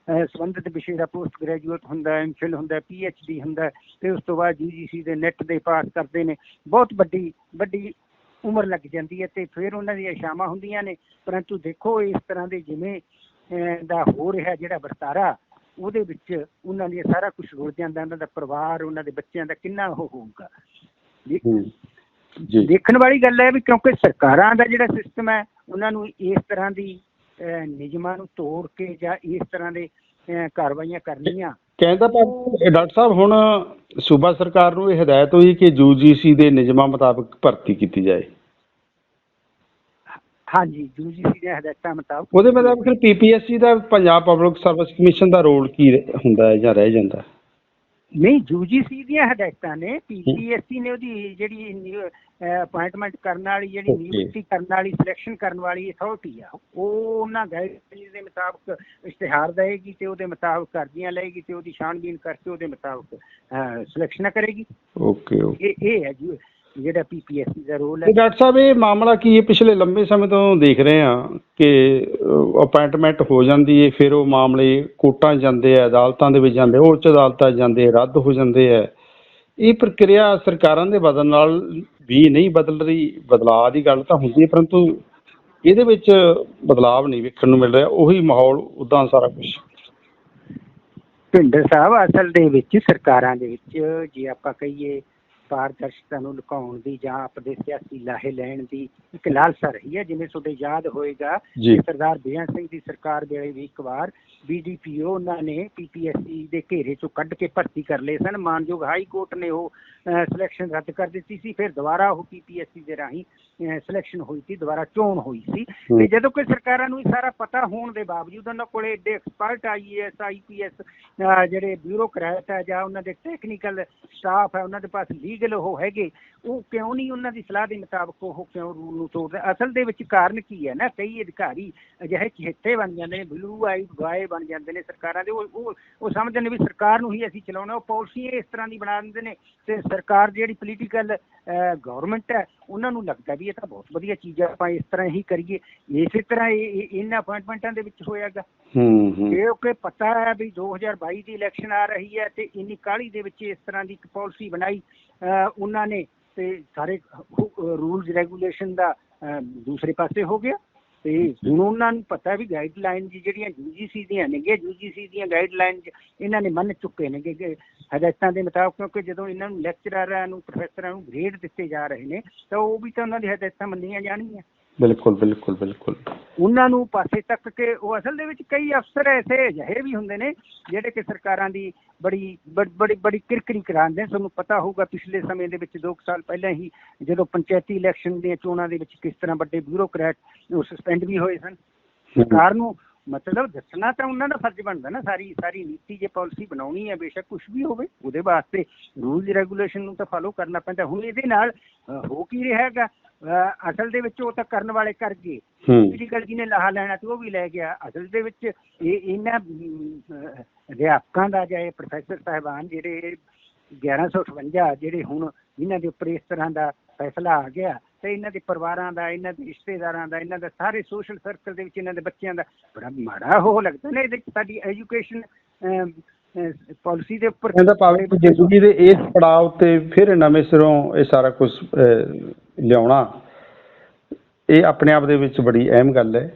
ਸੰਬੰਧਿਤ ਵਿਸ਼ੇ ਦਾ ਪੋਸਟ ਗ੍ਰੈਜੂਏਟ ਹੁੰਦਾ ਹੈ ਐਮਫਿਲ ਹੁੰਦਾ ਹੈ ਡੀ ਹੁੰਦਾ ਹੈ ਤੇ ਉਸ ਤੋਂ ਬਾਅਦ ਯੂਜੀਸੀ ਦੇ ਨੈਟ ਦੇ ਪਾਸ ਕਰਦੇ ਨੇ। ਬਹੁਤ ਵੱਡੀ ਵੱਡੀ ਉਮਰ ਲੱਗ ਜਾਂਦੀ ਹੈ ਤੇ ਫਿਰ ਉਹਨਾਂ ਦੀਆਂ ਸ਼ਾਮਾਂ ਹੁੰਦੀਆਂ ਨੇ। ਪਰੰਤੂ ਦੇਖੋ ਇਸ ਤਰ੍ਹਾਂ ਦੇ ਜਿਵੇਂ ਦਾ ਹੋ ਰਿਹਾ ਜਿਹੜਾ ਵਰਤਾਰਾ ਉਹਦੇ ਵਿੱਚ ਉਹਨਾਂ ਦੀ ਸਾਰਾ ਕੁਝ ਰੁੜ ਜਾਂਦਾ ਉਹਨਾਂ ਦਾ ਪਰਿਵਾਰ ਉਹਨਾਂ ਦੇ ਬੱਚਿਆਂ ਦਾ ਕਿੰਨਾ ਉਹ ਹੋਊਗਾ। ਜੀ। ਦੇਖਣ ਵਾਲੀ ਗੱਲ ਹੈ ਵੀ ਕਿਉਂਕਿ ਸਰਕਾਰਾਂ ਦਾ ਜਿਹੜਾ ਸਿਸਟਮ ਹੈ ਉਹਨਾਂ ਨੂੰ ਇਸ ਤਰ੍ਹਾਂ ਦੀ ਨਿਯਮਾਂ ਨੂੰ ਤੋੜ ਕੇ ਜਾਂ ਇਸ ਤਰ੍ਹਾਂ ਦੇ ਕਾਰਵਾਈਆਂ ਕਰਨੀਆਂ। ਕਹਿੰਦਾ ਇਹ ਡਾਕਟਰ ਸਾਹਿਬ ਹੁਣ ਸੂਬਾ ਸਰਕਾਰ ਨੂੰ ਇਹ ਹਦਾਇਤ ਹੋਈ ਕਿ ਯੂਜੀਸੀ ਦੇ ਨਿਯਮਾਂ ਮੁਤਾਬਕ ਭਰਤੀ ਕੀਤੀ ਜਾਏ। ਹਾਂਜੀ ਯੂਜੀਸੀ ਦੀਆਂ ਹਦਾਇਤਾਂ ਮੁਤਾਬਕ। ਉਹਦੇ ਮੁਤਾਬਕ ਫਿਰ ਪੀਪੀਐਸਸੀ ਦਾ ਪੰਜਾਬ ਪਬਲਿਕ ਸਰਵਿਸ ਕਮਿਸ਼ਨ ਦਾ ਰੋਲ ਕੀ ਹੁੰਦਾ ਹੈ ਜਾਂ ਰਹਿ ਜਾਂਦਾ? ਨਹੀਂ ਯੂਜੀਸੀ ਦੀਆਂ ਹਦਾਇਤਾਂ ਨੇ ਪੀਪੀਐਸਸੀ ਨੇ ਉਹਦੀ ਜਿਹੜੀ ਅਪਾਇੰਟਮੈਂਟ ਕਰਨ ਵਾਲੀ ਜਿਹੜੀ. ਨਿਯੁਕਤੀ ਕਰਨ ਵਾਲੀ ਸਿਲੈਕਸ਼ਨ ਕਰਨ ਵਾਲੀ ਅਥਾਰਟੀ ਆ ਉਹ ਉਹਨਾਂ ਗਾਈਡਲਾਈਨਸ ਦੇ ਮੁਤਾਬਕ ਇਸ਼ਤਿਹਾਰ ਦੇਏਗੀ ਤੇ ਉਹਦੇ ਮੁਤਾਬਕ ਅਰਜ਼ੀਆਂ ਲਏਗੀ ਤੇ ਉਹਦੀ ਛਾਣਬੀਨ ਕਰਕੇ ਉਹਦੇ ਮੁਤਾਬਕ ਸਿਲੈਕਸ਼ਨ ਕਰੇਗੀ। ਓਕੇ ਓਕੇ ਇਹ ਹੈ ਜੀ ਜਿਹੜਾ ਪੀਪੀਐਸਸੀ ਦਾ ਰੋਲ ਹੈ। ਡਾਕਟਰ ਸਾਹਿਬ ਇਹ ਮਾਮਲਾ ਕੀ ਹੈ? ਪਿਛਲੇ ਲੰਬੇ ਸਮੇਂ ਤੋਂ ਦੇਖ ਰਹੇ ਹਾਂ ਕਿ ਅਪਾਇੰਟਮੈਂਟ ਹੋ ਜਾਂਦੀ ਹੈ ਫਿਰ ਉਹ ਮਾਮਲੇ ਕੋਰਟਾਂ 'ਚ ਜਾਂਦੇ ਆ ਅਦਾਲਤਾਂ ਦੇ ਵਿੱਚ ਜਾਂਦੇ ਆ, ਉੱਚ ਅਦਾਲਤਾਂ ਜਾਂਦੇ ਆ, ਰੱਦ ਹੋ ਜਾਂਦੇ ਆ। ਇਹ ਪ੍ਰਕਿਰਿਆ ਸਰਕਾਰਾਂ ਦੇ ਬਦਲਣ ਨਾਲ ਵੀ ਨਹੀਂ ਬਦਲ ਰਹੀ ਬਦਲਾਅ ਦੀ ਗੱਲ ਤਾਂ ਹੁੰਦੀ ਹੈ ਪਰੰਤੂ ਇਹਦੇ ਵਿੱਚ ਬਦਲਾਅ ਨਹੀਂ ਵੇਖਣ ਨੂੰ ਮਿਲ ਰਿਹਾ ਉਹੀ ਮਾਹੌਲ ਉਦਾਂ ਸਾਰਾ ਕੁਝ ਭਿੰਡਰ ਸਾਹਿਬ ਅਸਲ ਦੇ ਵਿੱਚ ਸਰਕਾਰਾਂ ਦੇ ਵਿੱਚ ਜੇ ਆਪਾਂ ਕਹੀਏ ਪਾਰਦਰਸ਼ਤਾ ਨੂੰ ਲੁਕਾਉਣ ਦੀ ਜਾਂ ਆਪਦੇ ਸਿਆਸੀ ਲਾਹੇ ਲੈਣ ਦੀ ਇੱਕ ਲਾਲਸਾ ਰਹੀ ਹੈ ਜਿਵੇਂ ਤੁਹਾਡੇ ਯਾਦ ਹੋਏਗਾ ਕਿ ਸਰਦਾਰ ਬੇਅੰਤ ਸਿੰਘ ਦੀ ਸਰਕਾਰ ਵੇਲੇ ਵੀ ਇੱਕ ਵਾਰ ਬੀਡੀਪੀਓ ਉਹਨਾਂ ਨੇ ਪੀਪੀਐਸਸੀ ਦੇ ਘੇਰੇ ਚੋਂ ਕੱਢ ਕੇ ਭਰਤੀ ਕਰ ਲਏ ਸਨ। ਮਾਨਯੋਗ ਹਾਈ ਕੋਰਟ ਨੇ ਉਹ ਸਿਲੈਕਸ਼ਨ ਰੱਦ ਕਰ ਦਿੱਤੀ ਸੀ। ਫਿਰ ਦੁਬਾਰਾ ਉਹ ਪੀਪੀਐਸਸੀ ਦੇ ਰਾਹੀਂ ਸਿਲੈਕਸ਼ਨ ਹੋਈ ਸੀ ਦੁਬਾਰਾ ਚੋਣ ਹੋਈ ਸੀ। ਤੇ ਜਦੋਂ ਕਿ ਸਰਕਾਰਾਂ ਨੂੰ ਇਹ ਸਾਰਾ ਪਤਾ ਹੋਣ ਦੇ ਬਾਵਜੂਦ ਉਹਨਾਂ ਕੋਲੇ ਏਡੇ ਐਕਸਪਰਟ ਆਈਏਐਸ ਆਈਪੀਐਸ ਜਿਹੜੇ ਬਿਊਰੋਕਰੈਟ ਹੈ ਜਾਂ ਉਹਨਾਂ ਦੇ ਟੈਕਨੀਕਲ ਸਟਾਫ ਹੈ ਉਹਨਾਂ ਦੇ ਪਾਸ ਲੀਗਲ ਉਹ ਹੈਗੇ ਉਹ ਕਿਉਂ ਨਹੀਂ ਉਹਨਾਂ ਦੀ ਸਲਾਹ ਦੇ ਮੁਤਾਬਕ ਉਹ ਕਿਉਂ ਰੂਲ ਨੂੰ ਤੋੜਦੇ? ਅਸਲ ਦੇ ਵਿੱਚ ਕਾਰਨ ਕੀ ਹੈ ਨਾ ਕਈ ਅਧਿਕਾਰੀ ਅਜਿਹੇ ਚਿਹਤੇ ਬਣ ਜਾਂਦੇ ਨੇ ਬਲੂ ਆਈ ਗਾਏ ਬਣ ਜਾਂਦੇ ਨੇ ਸਰਕਾਰਾਂ ਦੇ। ਉਹ ਉਹ ਸਮਝਦੇ ਨੇ ਵੀ ਸਰਕਾਰ ਨੂੰ ਹੀ ਅਸੀਂ ਚਲਾਉਣਾ। ਉਹ ਪਾਲਿਸੀ ਇਸ ਤਰ੍ਹਾਂ ਦੀ ਬਣਾ ਦਿੰਦੇ ਨੇ ਤੇ ਸਰਕਾਰ ਜਿਹੜੀ ਪੋਲੀਟੀਕਲ ਗਵਰਨਮੈਂਟ ਹੈ ਉਹਨਾਂ ਨੂੰ ਲੱਗਦਾ ਵੀ ਇਹ ਤਾਂ ਬਹੁਤ ਵਧੀਆ ਚੀਜ਼ ਹੈ ਆਪਾਂ ਇਸ ਤਰ੍ਹਾਂ ਹੀ ਕਰੀਏ। ਇਸੇ ਤਰ੍ਹਾਂ ਇਹ ਇਹ- ਇਹਨਾਂ ਅਪਾਇੰਟਮੈਂਟਾਂ ਦੇ ਵਿੱਚ ਹੋਇਆਗਾ। ਹੂੰ ਹੂੰ। ਕਿਉਂਕਿ ਪਤਾ ਹੈ ਵੀ 2022 ਦੀ ਇਲੈਕਸ਼ਨ ਆ ਰਹੀ ਹੈ ਤੇ ਇੰਨੀ ਕਾਹਲੀ ਦੇ ਵਿੱਚ ਇਸ ਤਰ੍ਹਾਂ ਦੀ ਇੱਕ ਪਾਲਿਸੀ ਬਣਾਈ ਉਹਨਾਂ ਨੇ ਤੇ ਸਾਰੇ ਰੂਲਸ ਰੈਗੂਲੇਸ਼ਨ ਦਾ ਦੂਸਰੇ ਪਾਸੇ ਹੋ ਗਿਆ। ਤੇ ਹੁਣ ਉਹਨਾਂ ਨੂੰ ਪਤਾ ਵੀ ਗਾਈਡਲਾਈਨ ਜਿਹੜੀਆਂ ਯੂਜੀਸੀ ਦੀਆਂ ਨੇਗੀਆਂ ਯੂਜੀਸੀ ਦੀਆਂ ਗਾਈਡਲਾਈਨ ਇਹਨਾਂ ਨੇ ਮੰਨ ਚੁੱਕੇ ਨੇਗੇ ਕਿ ਹਦਾਇਤਾਂ ਦੇ ਮੁਤਾਬਕ, ਕਿਉਂਕਿ ਜਦੋਂ ਇਹਨਾਂ ਨੂੰ ਲੈਕਚਰਾਰਾਂ ਨੂੰ ਪ੍ਰੋਫੈਸਰਾਂ ਨੂੰ ਗ੍ਰੇਡ ਦਿੱਤੇ ਜਾ ਰਹੇ ਨੇ, ਤਾਂ ਉਹ ਵੀ ਤਾਂ ਉਹਨਾਂ ਦੀ ਹਦਾਇਤਾਂ ਮੰਨੀਆਂ ਜਾਣਗੀਆਂ। ਬਿਲਕੁਲ ਬਿਲਕੁਲ ਬਿਲਕੁਲ। ਉਹਨਾਂ ਨੂੰ ਪਾਸੇ ਤੱਕ ਕੇ ਉਹ ਅਸਲ ਦੇ ਵਿੱਚ ਕਈ ਅਫਸਰ ਐਸੇ ਅਜਿਹੇ ਵੀ ਹੁੰਦੇ ਨੇ ਜਿਹੜੇ ਕਿ ਸਰਕਾਰਾਂ ਦੀ ਬੜੀ ਬੜੀ ਬੜੀ ਕਿਰਕਰੀ ਕਰਾਉਂਦੇ ਨੇ। ਤੁਹਾਨੂੰ ਪਤਾ ਹੋਊਗਾ ਪਿਛਲੇ ਸਮੇਂ ਦੇ ਵਿੱਚ 2 ਸਾਲ ਪਹਿਲਾਂ ਹੀ ਜਦੋਂ ਪੰਚਾਇਤੀ ਇਲੈਕਸ਼ਨ ਦੀਆਂ ਚੋਣਾਂ ਦੇ ਵਿੱਚ ਕਿਸ ਤਰ੍ਹਾਂ ਵੱਡੇ ਬਿਊਰੋਕਰੈਟ ਉਹ ਸਸਪੈਂਡ ਵੀ ਹੋਏ ਸਨ। ਸਰਕਾਰ ਨੂੰ ਮਤਲਬ ਦੱਸਣਾ ਤਾਂ ਉਹਨਾਂ ਦਾ ਫਰਜ਼ ਬਣਦਾ ਨਾ, ਸਾਰੀ ਸਾਰੀ ਨੀਤੀ ਜੇ ਪਾਲਿਸੀ ਬਣਾਉਣੀ ਹੈ, ਬੇਸ਼ੱਕ ਕੁਝ ਵੀ ਹੋਵੇ, ਉਹਦੇ ਵਾਸਤੇ ਰੂਲਸ ਰੈਗੂਲੇਸ਼ਨ ਨੂੰ ਤਾਂ ਫਾਲੋ ਕਰਨਾ ਪੈਂਦਾ। ਹੁਣ ਇਹਦੇ ਨਾਲ ਹੋ ਕੀ ਰਿਹਾ ਹੈਗਾ? ਅਹ, ਅਸਲ ਦੇ ਵਿੱਚ ਉਹ ਤਾਂ ਕਰਨ ਵਾਲੇ ਕਰ ਗਏ। ਹੂੰ। ਜਿਹਨੇ ਲਾਹਾ ਲੈਣਾ ਤੇ ਉਹ ਵੀ ਲੈ ਗਿਆ। ਅਸਲ ਦੇ ਵਿੱਚ ਇਹ ਇਹਨਾਂ ਅਮ, ਅਹ, ਅਧਿਆਪਕਾਂ ਦਾ ਜਾਂ ਇਹ ਪ੍ਰੋਫੈਸਰ ਸਾਹਿਬਾਨ ਜਿਹੜੇ 1158 ਜਿਹੜੇ ਹੁਣ ਇਹਨਾਂ ਦੇ ਉੱਪਰ ਇਸ ਤਰ੍ਹਾਂ ਦਾ ਫੈਸਲਾ ਆ ਗਿਆ ਤੇ ਇਹਨਾਂ ਦੇ ਪਰਿਵਾਰਾਂ ਦਾ ਇਹਨਾਂ ਦੇ ਰਿਸ਼ਤੇਦਾਰਾਂ ਦਾ ਇਹਨਾਂ ਦਾ ਸਾਰੇ ਸੋਸ਼ਲ ਸਰਕਲ ਦੇ ਵਿੱਚ ਇਹਨਾਂ ਦੇ ਬੱਚਿਆਂ ਦਾ ਬੜਾ ਮਾੜਾ ਉਹ ਲੱਗਦਾ ਨਾ ਇਹਦੇ ਸਾਡੀ ਐਜੂਕੇਸ਼ਨ ਪਾਲਿਸੀ ਦੇ ਉੱਪਰ ਕਹਿੰਦਾ ਭਾਵੇਂ ਕਿ ਜ਼ਿੰਦਗੀ ਦੇ ਇਸ ਪੜਾਅ ਉੱਤੇ ਫਿਰ ਨਵੇਂ ਸਿਰੋਂ ਇਹ ਸਾਰਾ ਕੁਝ ਲਿਆਉਣਾ, ਇਹ ਆਪਣੇ ਆਪ ਦੇ ਵਿੱਚ ਬੜੀ ਅਹਿਮ ਗੱਲ ਹੈ।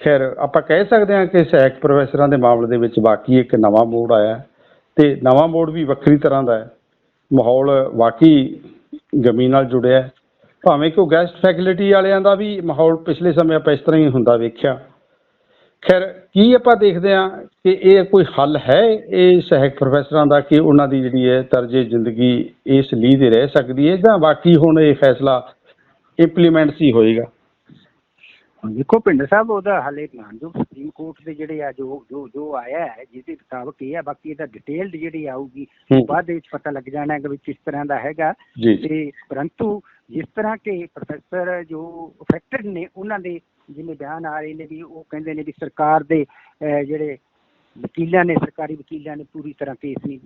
ਖੈਰ, ਆਪਾਂ ਕਹਿ ਸਕਦੇ ਹਾਂ ਕਿ ਸਹਾਇਕ ਪ੍ਰੋਫੈਸਰਾਂ ਦੇ ਮਾਮਲੇ ਦੇ ਵਿੱਚ ਬਾਕੀ ਇੱਕ ਨਵਾਂ ਮੋੜ ਆਇਆ ਹੈ ਤੇ ਨਵਾਂ ਮੋੜ ਵੀ ਵੱਖਰੀ ਤਰ੍ਹਾਂ ਦਾ ਹੈ। ਮਾਹੌਲ ਵਾਕਈ ਗਮੀ ਨਾਲ ਜੁੜਿਆ ਭਾਵੇਂ ਕਿ ਉਹ ਗੈਸਟ ਫੈਕਲਟੀ ਵਾਲਿਆਂ ਦਾ ਵੀ ਮਾਹੌਲ ਪਿਛਲੇ ਸਮੇਂ ਆਪਾਂ ਇਸ ਤਰ੍ਹਾਂ ਹੀ ਹੁੰਦਾ ਵੇਖਿਆ। ਖੈਰ ਕੀ ਆਪਾਂ ਦੇਖਦੇ ਹਾਂ ਕਿ ਇਹ ਕੋਈ ਹੱਲ ਹੈ? ਇਹ ਸਹਾਇਕ ਪ੍ਰੋਫੈਸਰਾਂ ਦਾ ਕਿ ਉਹਨਾਂ ਦੀ ਜਿਹੜੀ ਹੈ ਤਰਜੇ ਜ਼ਿੰਦਗੀ ਇਸ ਲੀਹ ਤੇ ਰਹਿ ਸਕਦੀ ਹੈ ਜਾਂ ਬਾਕੀ ਹੁਣ ਇਹ ਫੈਸਲਾ ਇੰਪਲੀਮੈਂਟ ਹੀ ਹੋਏਗਾ? ਦੇਖੋ ਪਿੰਡ ਸਾਹਿਬ ਉਹਦਾ ਹਾਲੇ ਮਾਨਯੋਗ ਸੁਪਰੀਮ ਕੋਰਟ ਦੇ ਜਿਹੜੇ ਆ ਜੋ ਜੋ ਜੋ ਆਇਆ ਹੈ ਜਿਹਦੇ ਮੁਤਾਬਕ ਇਹ ਆ ਬਾਕੀ ਇਹਦਾ ਡਿਟੇਲਡ ਜਿਹੜੀ ਆਊਗੀ ਹੂੰ। ਬਾਅਦ ਦੇ ਵਿੱਚ ਪਤਾ ਲੱਗ ਜਾਣਾ ਹੈ ਕਿ ਵੀ ਕਿਸ ਤਰ੍ਹਾਂ ਦਾ ਹੈਗਾ। ਜੀ। ਤੇ ਪਰੰਤੂ ਜਿਸ ਤਰ੍ਹਾਂ ਕਿ ਪ੍ਰੋਫੈਸਰ ਜੋ ਅਫੈਕਟਡ ਨੇ ਉਹਨਾਂ ਦੇ ਜਿਵੇਂ ਬਿਆਨ ਆ ਰਹੇ ਨੇ ਵੀ ਉਹ ਕਹਿੰਦੇ ਨੇ ਵੀ ਸਰਕਾਰ ਦੇ ਜਿਹੜੇ ਵਕੀਲਾਂ ਨੇ ਸਰਕਾਰੀ ਵਕੀਲਾਂ ਨੇ ਪੂਰੀ ਤਰ੍ਹਾਂ ਕੇਸ ਨਹੀਂ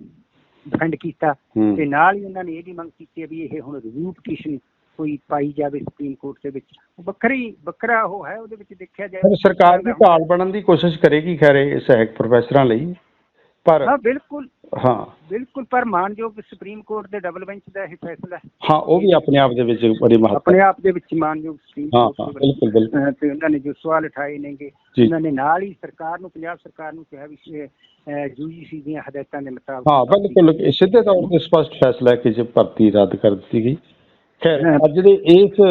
ਡਿਫੈਂਡ ਕੀਤਾ ਤੇ ਨਾਲ ਹੀ ਉਹਨਾਂ ਨੇ ਇਹ ਵੀ ਮੰਗ ਕੀਤੀ ਹੈ ਵੀ ਇਹ ਹੁਣ ਰਿਵਿਊ ਪਟੀਸ਼ਨ ਕੋਈ ਪਾਈ ਜਾਵੇ ਸੁਪਰੀਮ ਕੋਰਟ ਦੇ ਵਿੱਚ। ਵੱਖਰੀ ਵੱਖਰਾ ਉਹ ਹੈ ਉਹਦੇ ਵਿੱਚ ਦੇਖਿਆ ਜਾਏ ਸਰਕਾਰ ਵੀ ਢਾਲ ਬਣਨ ਦੀ ਕੋਸ਼ਿਸ਼ ਕਰੇਗੀ ਖੈਰ ਇਹ ਸਹਾਇਕ ਪ੍ਰੋਫੈਸਰਾਂ ਲਈ। ਪਰ ਹਾਂ ਬਿਲਕੁਲ। ਹਾਂ। ਬਿਲਕੁਲ ਪਰ ਮਾਨਯੋਗ ਸੁਪਰੀਮ ਕੋਰਟ ਦੇ ਡਬਲ ਬੈਂਚ ਦਾ ਇਹ ਫੈਸਲਾ ਹੈ। ਹਾਂ ਉਹ ਵੀ ਆਪਣੇ ਆਪ ਦੇ ਵਿੱਚ ਬੜੀ ਮਹੱਤਵ ਆਪਣੇ ਆਪ ਦੇ ਵਿੱਚ ਮਾਨਯੋਗ ਸੁਪਰੀਮ ਹਾਂ ਬਿਲਕੁਲ ਤੇ ਉਹਨਾਂ ਨੇ ਜੋ ਸਵਾਲ ਉਠਾਏ ਨੇਗੇ। ਉਹਨਾਂ ਨੇ ਨਾਲ ਹੀ ਸਰਕਾਰ ਨੂੰ ਪੰਜਾਬ ਸਰਕਾਰ ਨੂੰ ਕਿਹਾ ਵੀ ਯੂਜੀਸੀ ਦੀਆਂ ਹਦਾਇਤਾਂ ਦੇ ਮੁਤਾਬਕ ਹਾਂ ਬਿਲਕੁਲ ਸਿੱਧੇ ਤੌਰ ਤੇ ਸਪਸ਼ਟ ਫੈਸਲਾ ਹੈ ਕਿ ਜੇ ਭਰਤੀ ਰੱਦ ਕਰ ਦਿੱਤੀ ਗਈ। ਖੈਰ ਅੱਜ ਦੇ ਇਸ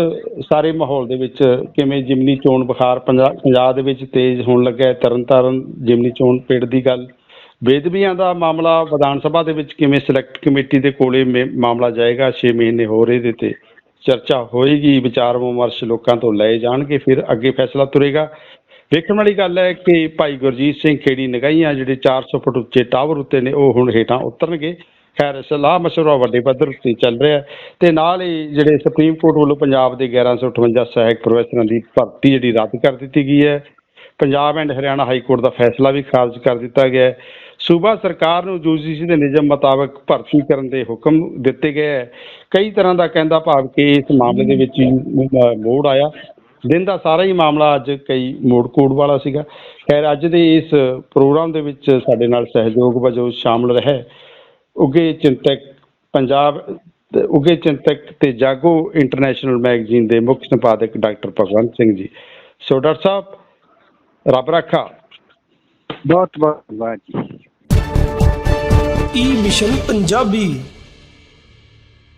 ਸਾਰੇ ਮਾਹੌਲ ਦੇ ਵਿੱਚ ਕਿਵੇਂ ਜਿਮਨੀ ਚੋਣ ਬੁਖਾਰ ਪੰਜਾਬ ਪੰਜਾਬ ਦੇ ਵਿੱਚ ਤੇਜ਼ ਹੋਣ ਲੱਗਾ ਹੈ ਤਰਨਤਾਰਨ ਜਿਮਨੀ ਚੋਣ ਪਿੰਡ ਦੀ ਗੱਲ ਬੇਦਬੀਆਂ ਦਾ ਮਾਮਲਾ ਵਿਧਾਨ ਸਭਾ ਦੇ ਵਿੱਚ ਕਿਵੇਂ ਸਿਲੈਕਟ ਕਮੇਟੀ ਦੇ ਕੋਲੇ ਮੇ- ਮਾਮਲਾ ਜਾਏਗਾ 6 ਮਹੀਨੇ ਹੋਰ ਇਹਦੇ ਤੇ ਚਰਚਾ ਹੋਏਗੀ, ਵਿਚਾਰ ਵਿਮਰਸ਼ ਲੋਕਾਂ ਤੋਂ ਲਏ ਜਾਣਗੇ, ਫਿਰ ਅੱਗੇ ਫੈਸਲਾ ਤੁਰੇਗਾ। ਵੇਖਣ ਵਾਲੀ ਗੱਲ ਹੈ ਕਿ ਭਾਈ ਗੁਰਜੀਤ ਸਿੰਘ ਖੇੜੀ ਨਗਾਈਆਂ ਜਿਹੜੇ 400 ਫੁੱਟ ਉੱਚੇ ਟਾਵਰ ਉੱਤੇ ਨੇ, ਉਹ ਹੁਣ ਹੇਠਾਂ ਉਤਰਨਗੇ। ਖੈਰ, ਸਲਾਹ ਮਸ਼ਵਰਾ ਵੱਡੇ ਪੱਧਰ ਉੱਤੇ ਚੱਲ ਰਿਹਾ ਹੈ ਤੇ ਨਾਲ ਹੀ ਜਿਹੜੇ ਸੁਪਰੀਮ ਕੋਰਟ ਵੱਲੋਂ ਪੰਜਾਬ ਦੇ 1158 ਸਹਾਇਕ ਪ੍ਰੋਫੈਸਰਾਂ ਦੀ ਭਰਤੀ ਜਿਹੜੀ ਰੱਦ ਕਰ ਦਿੱਤੀ ਗਈ ਹੈ। Punjab and Haryana high court ਦਾ ਫੈਸਲਾ ਵੀ ਖਾਰਜ ਕਰ ਦਿੱਤਾ ਗਿਆ ਹੈ। ਸੂਬਾ ਸਰਕਾਰ ਨੂੰ ਯੂਜੀਸੀ ਦੇ ਨਿਯਮ ਮੁਤਾਬਕ ਭਰਤੀ ਕਰਨ ਦੇ ਹੁਕਮ ਦਿੱਤੇ ਗਏ ਹੈ। ਕਈ ਤਰ੍ਹਾਂ ਦਾ ਕਹਿੰਦਾ ਭਾਵ ਕਿ ਇਸ ਮਾਮਲੇ ਦੇ ਵਿੱਚ ਮੋੜ ਆਇਆ। ਦਿਨ ਦਾ ਸਾਰਾ ਹੀ ਮਾਮਲਾ ਅੱਜ ਕਈ ਮੋੜ ਕੋੜ ਵਾਲਾ ਸੀਗਾ। ਖੈਰ, ਅੱਜ ਦੇ ਇਸ ਪ੍ਰੋਗਰਾਮ ਦੇ ਵਿੱਚ ਸਾਡੇ ਨਾਲ ਸਹਿਯੋਗ ਵਜੋਂ ਸ਼ਾਮਲ ਰਹੇ ਉੱਗੇ ਚਿੰਤਕ ਪੰਜਾਬ, ਤੇ ਚਿੰਤਕ ਤੇ ਜਾਗੋ ਇੰਟਰਨੈਸ਼ਨਲ ਮੈਗਜ਼ੀਨ ਦੇ ਮੁੱਖ ਸੰਪਾਦਕ doctor Bhagwant Singh ji. So doctor ਸਾਹਿਬ, ਰੱਬ ਰੱਖਾ। ਬਹੁਤ ਬਹੁਤ ਧੰਨਵਾਦ ਜੀ। ਈ ਮਿਸ਼ਨ ਪੰਜਾਬੀ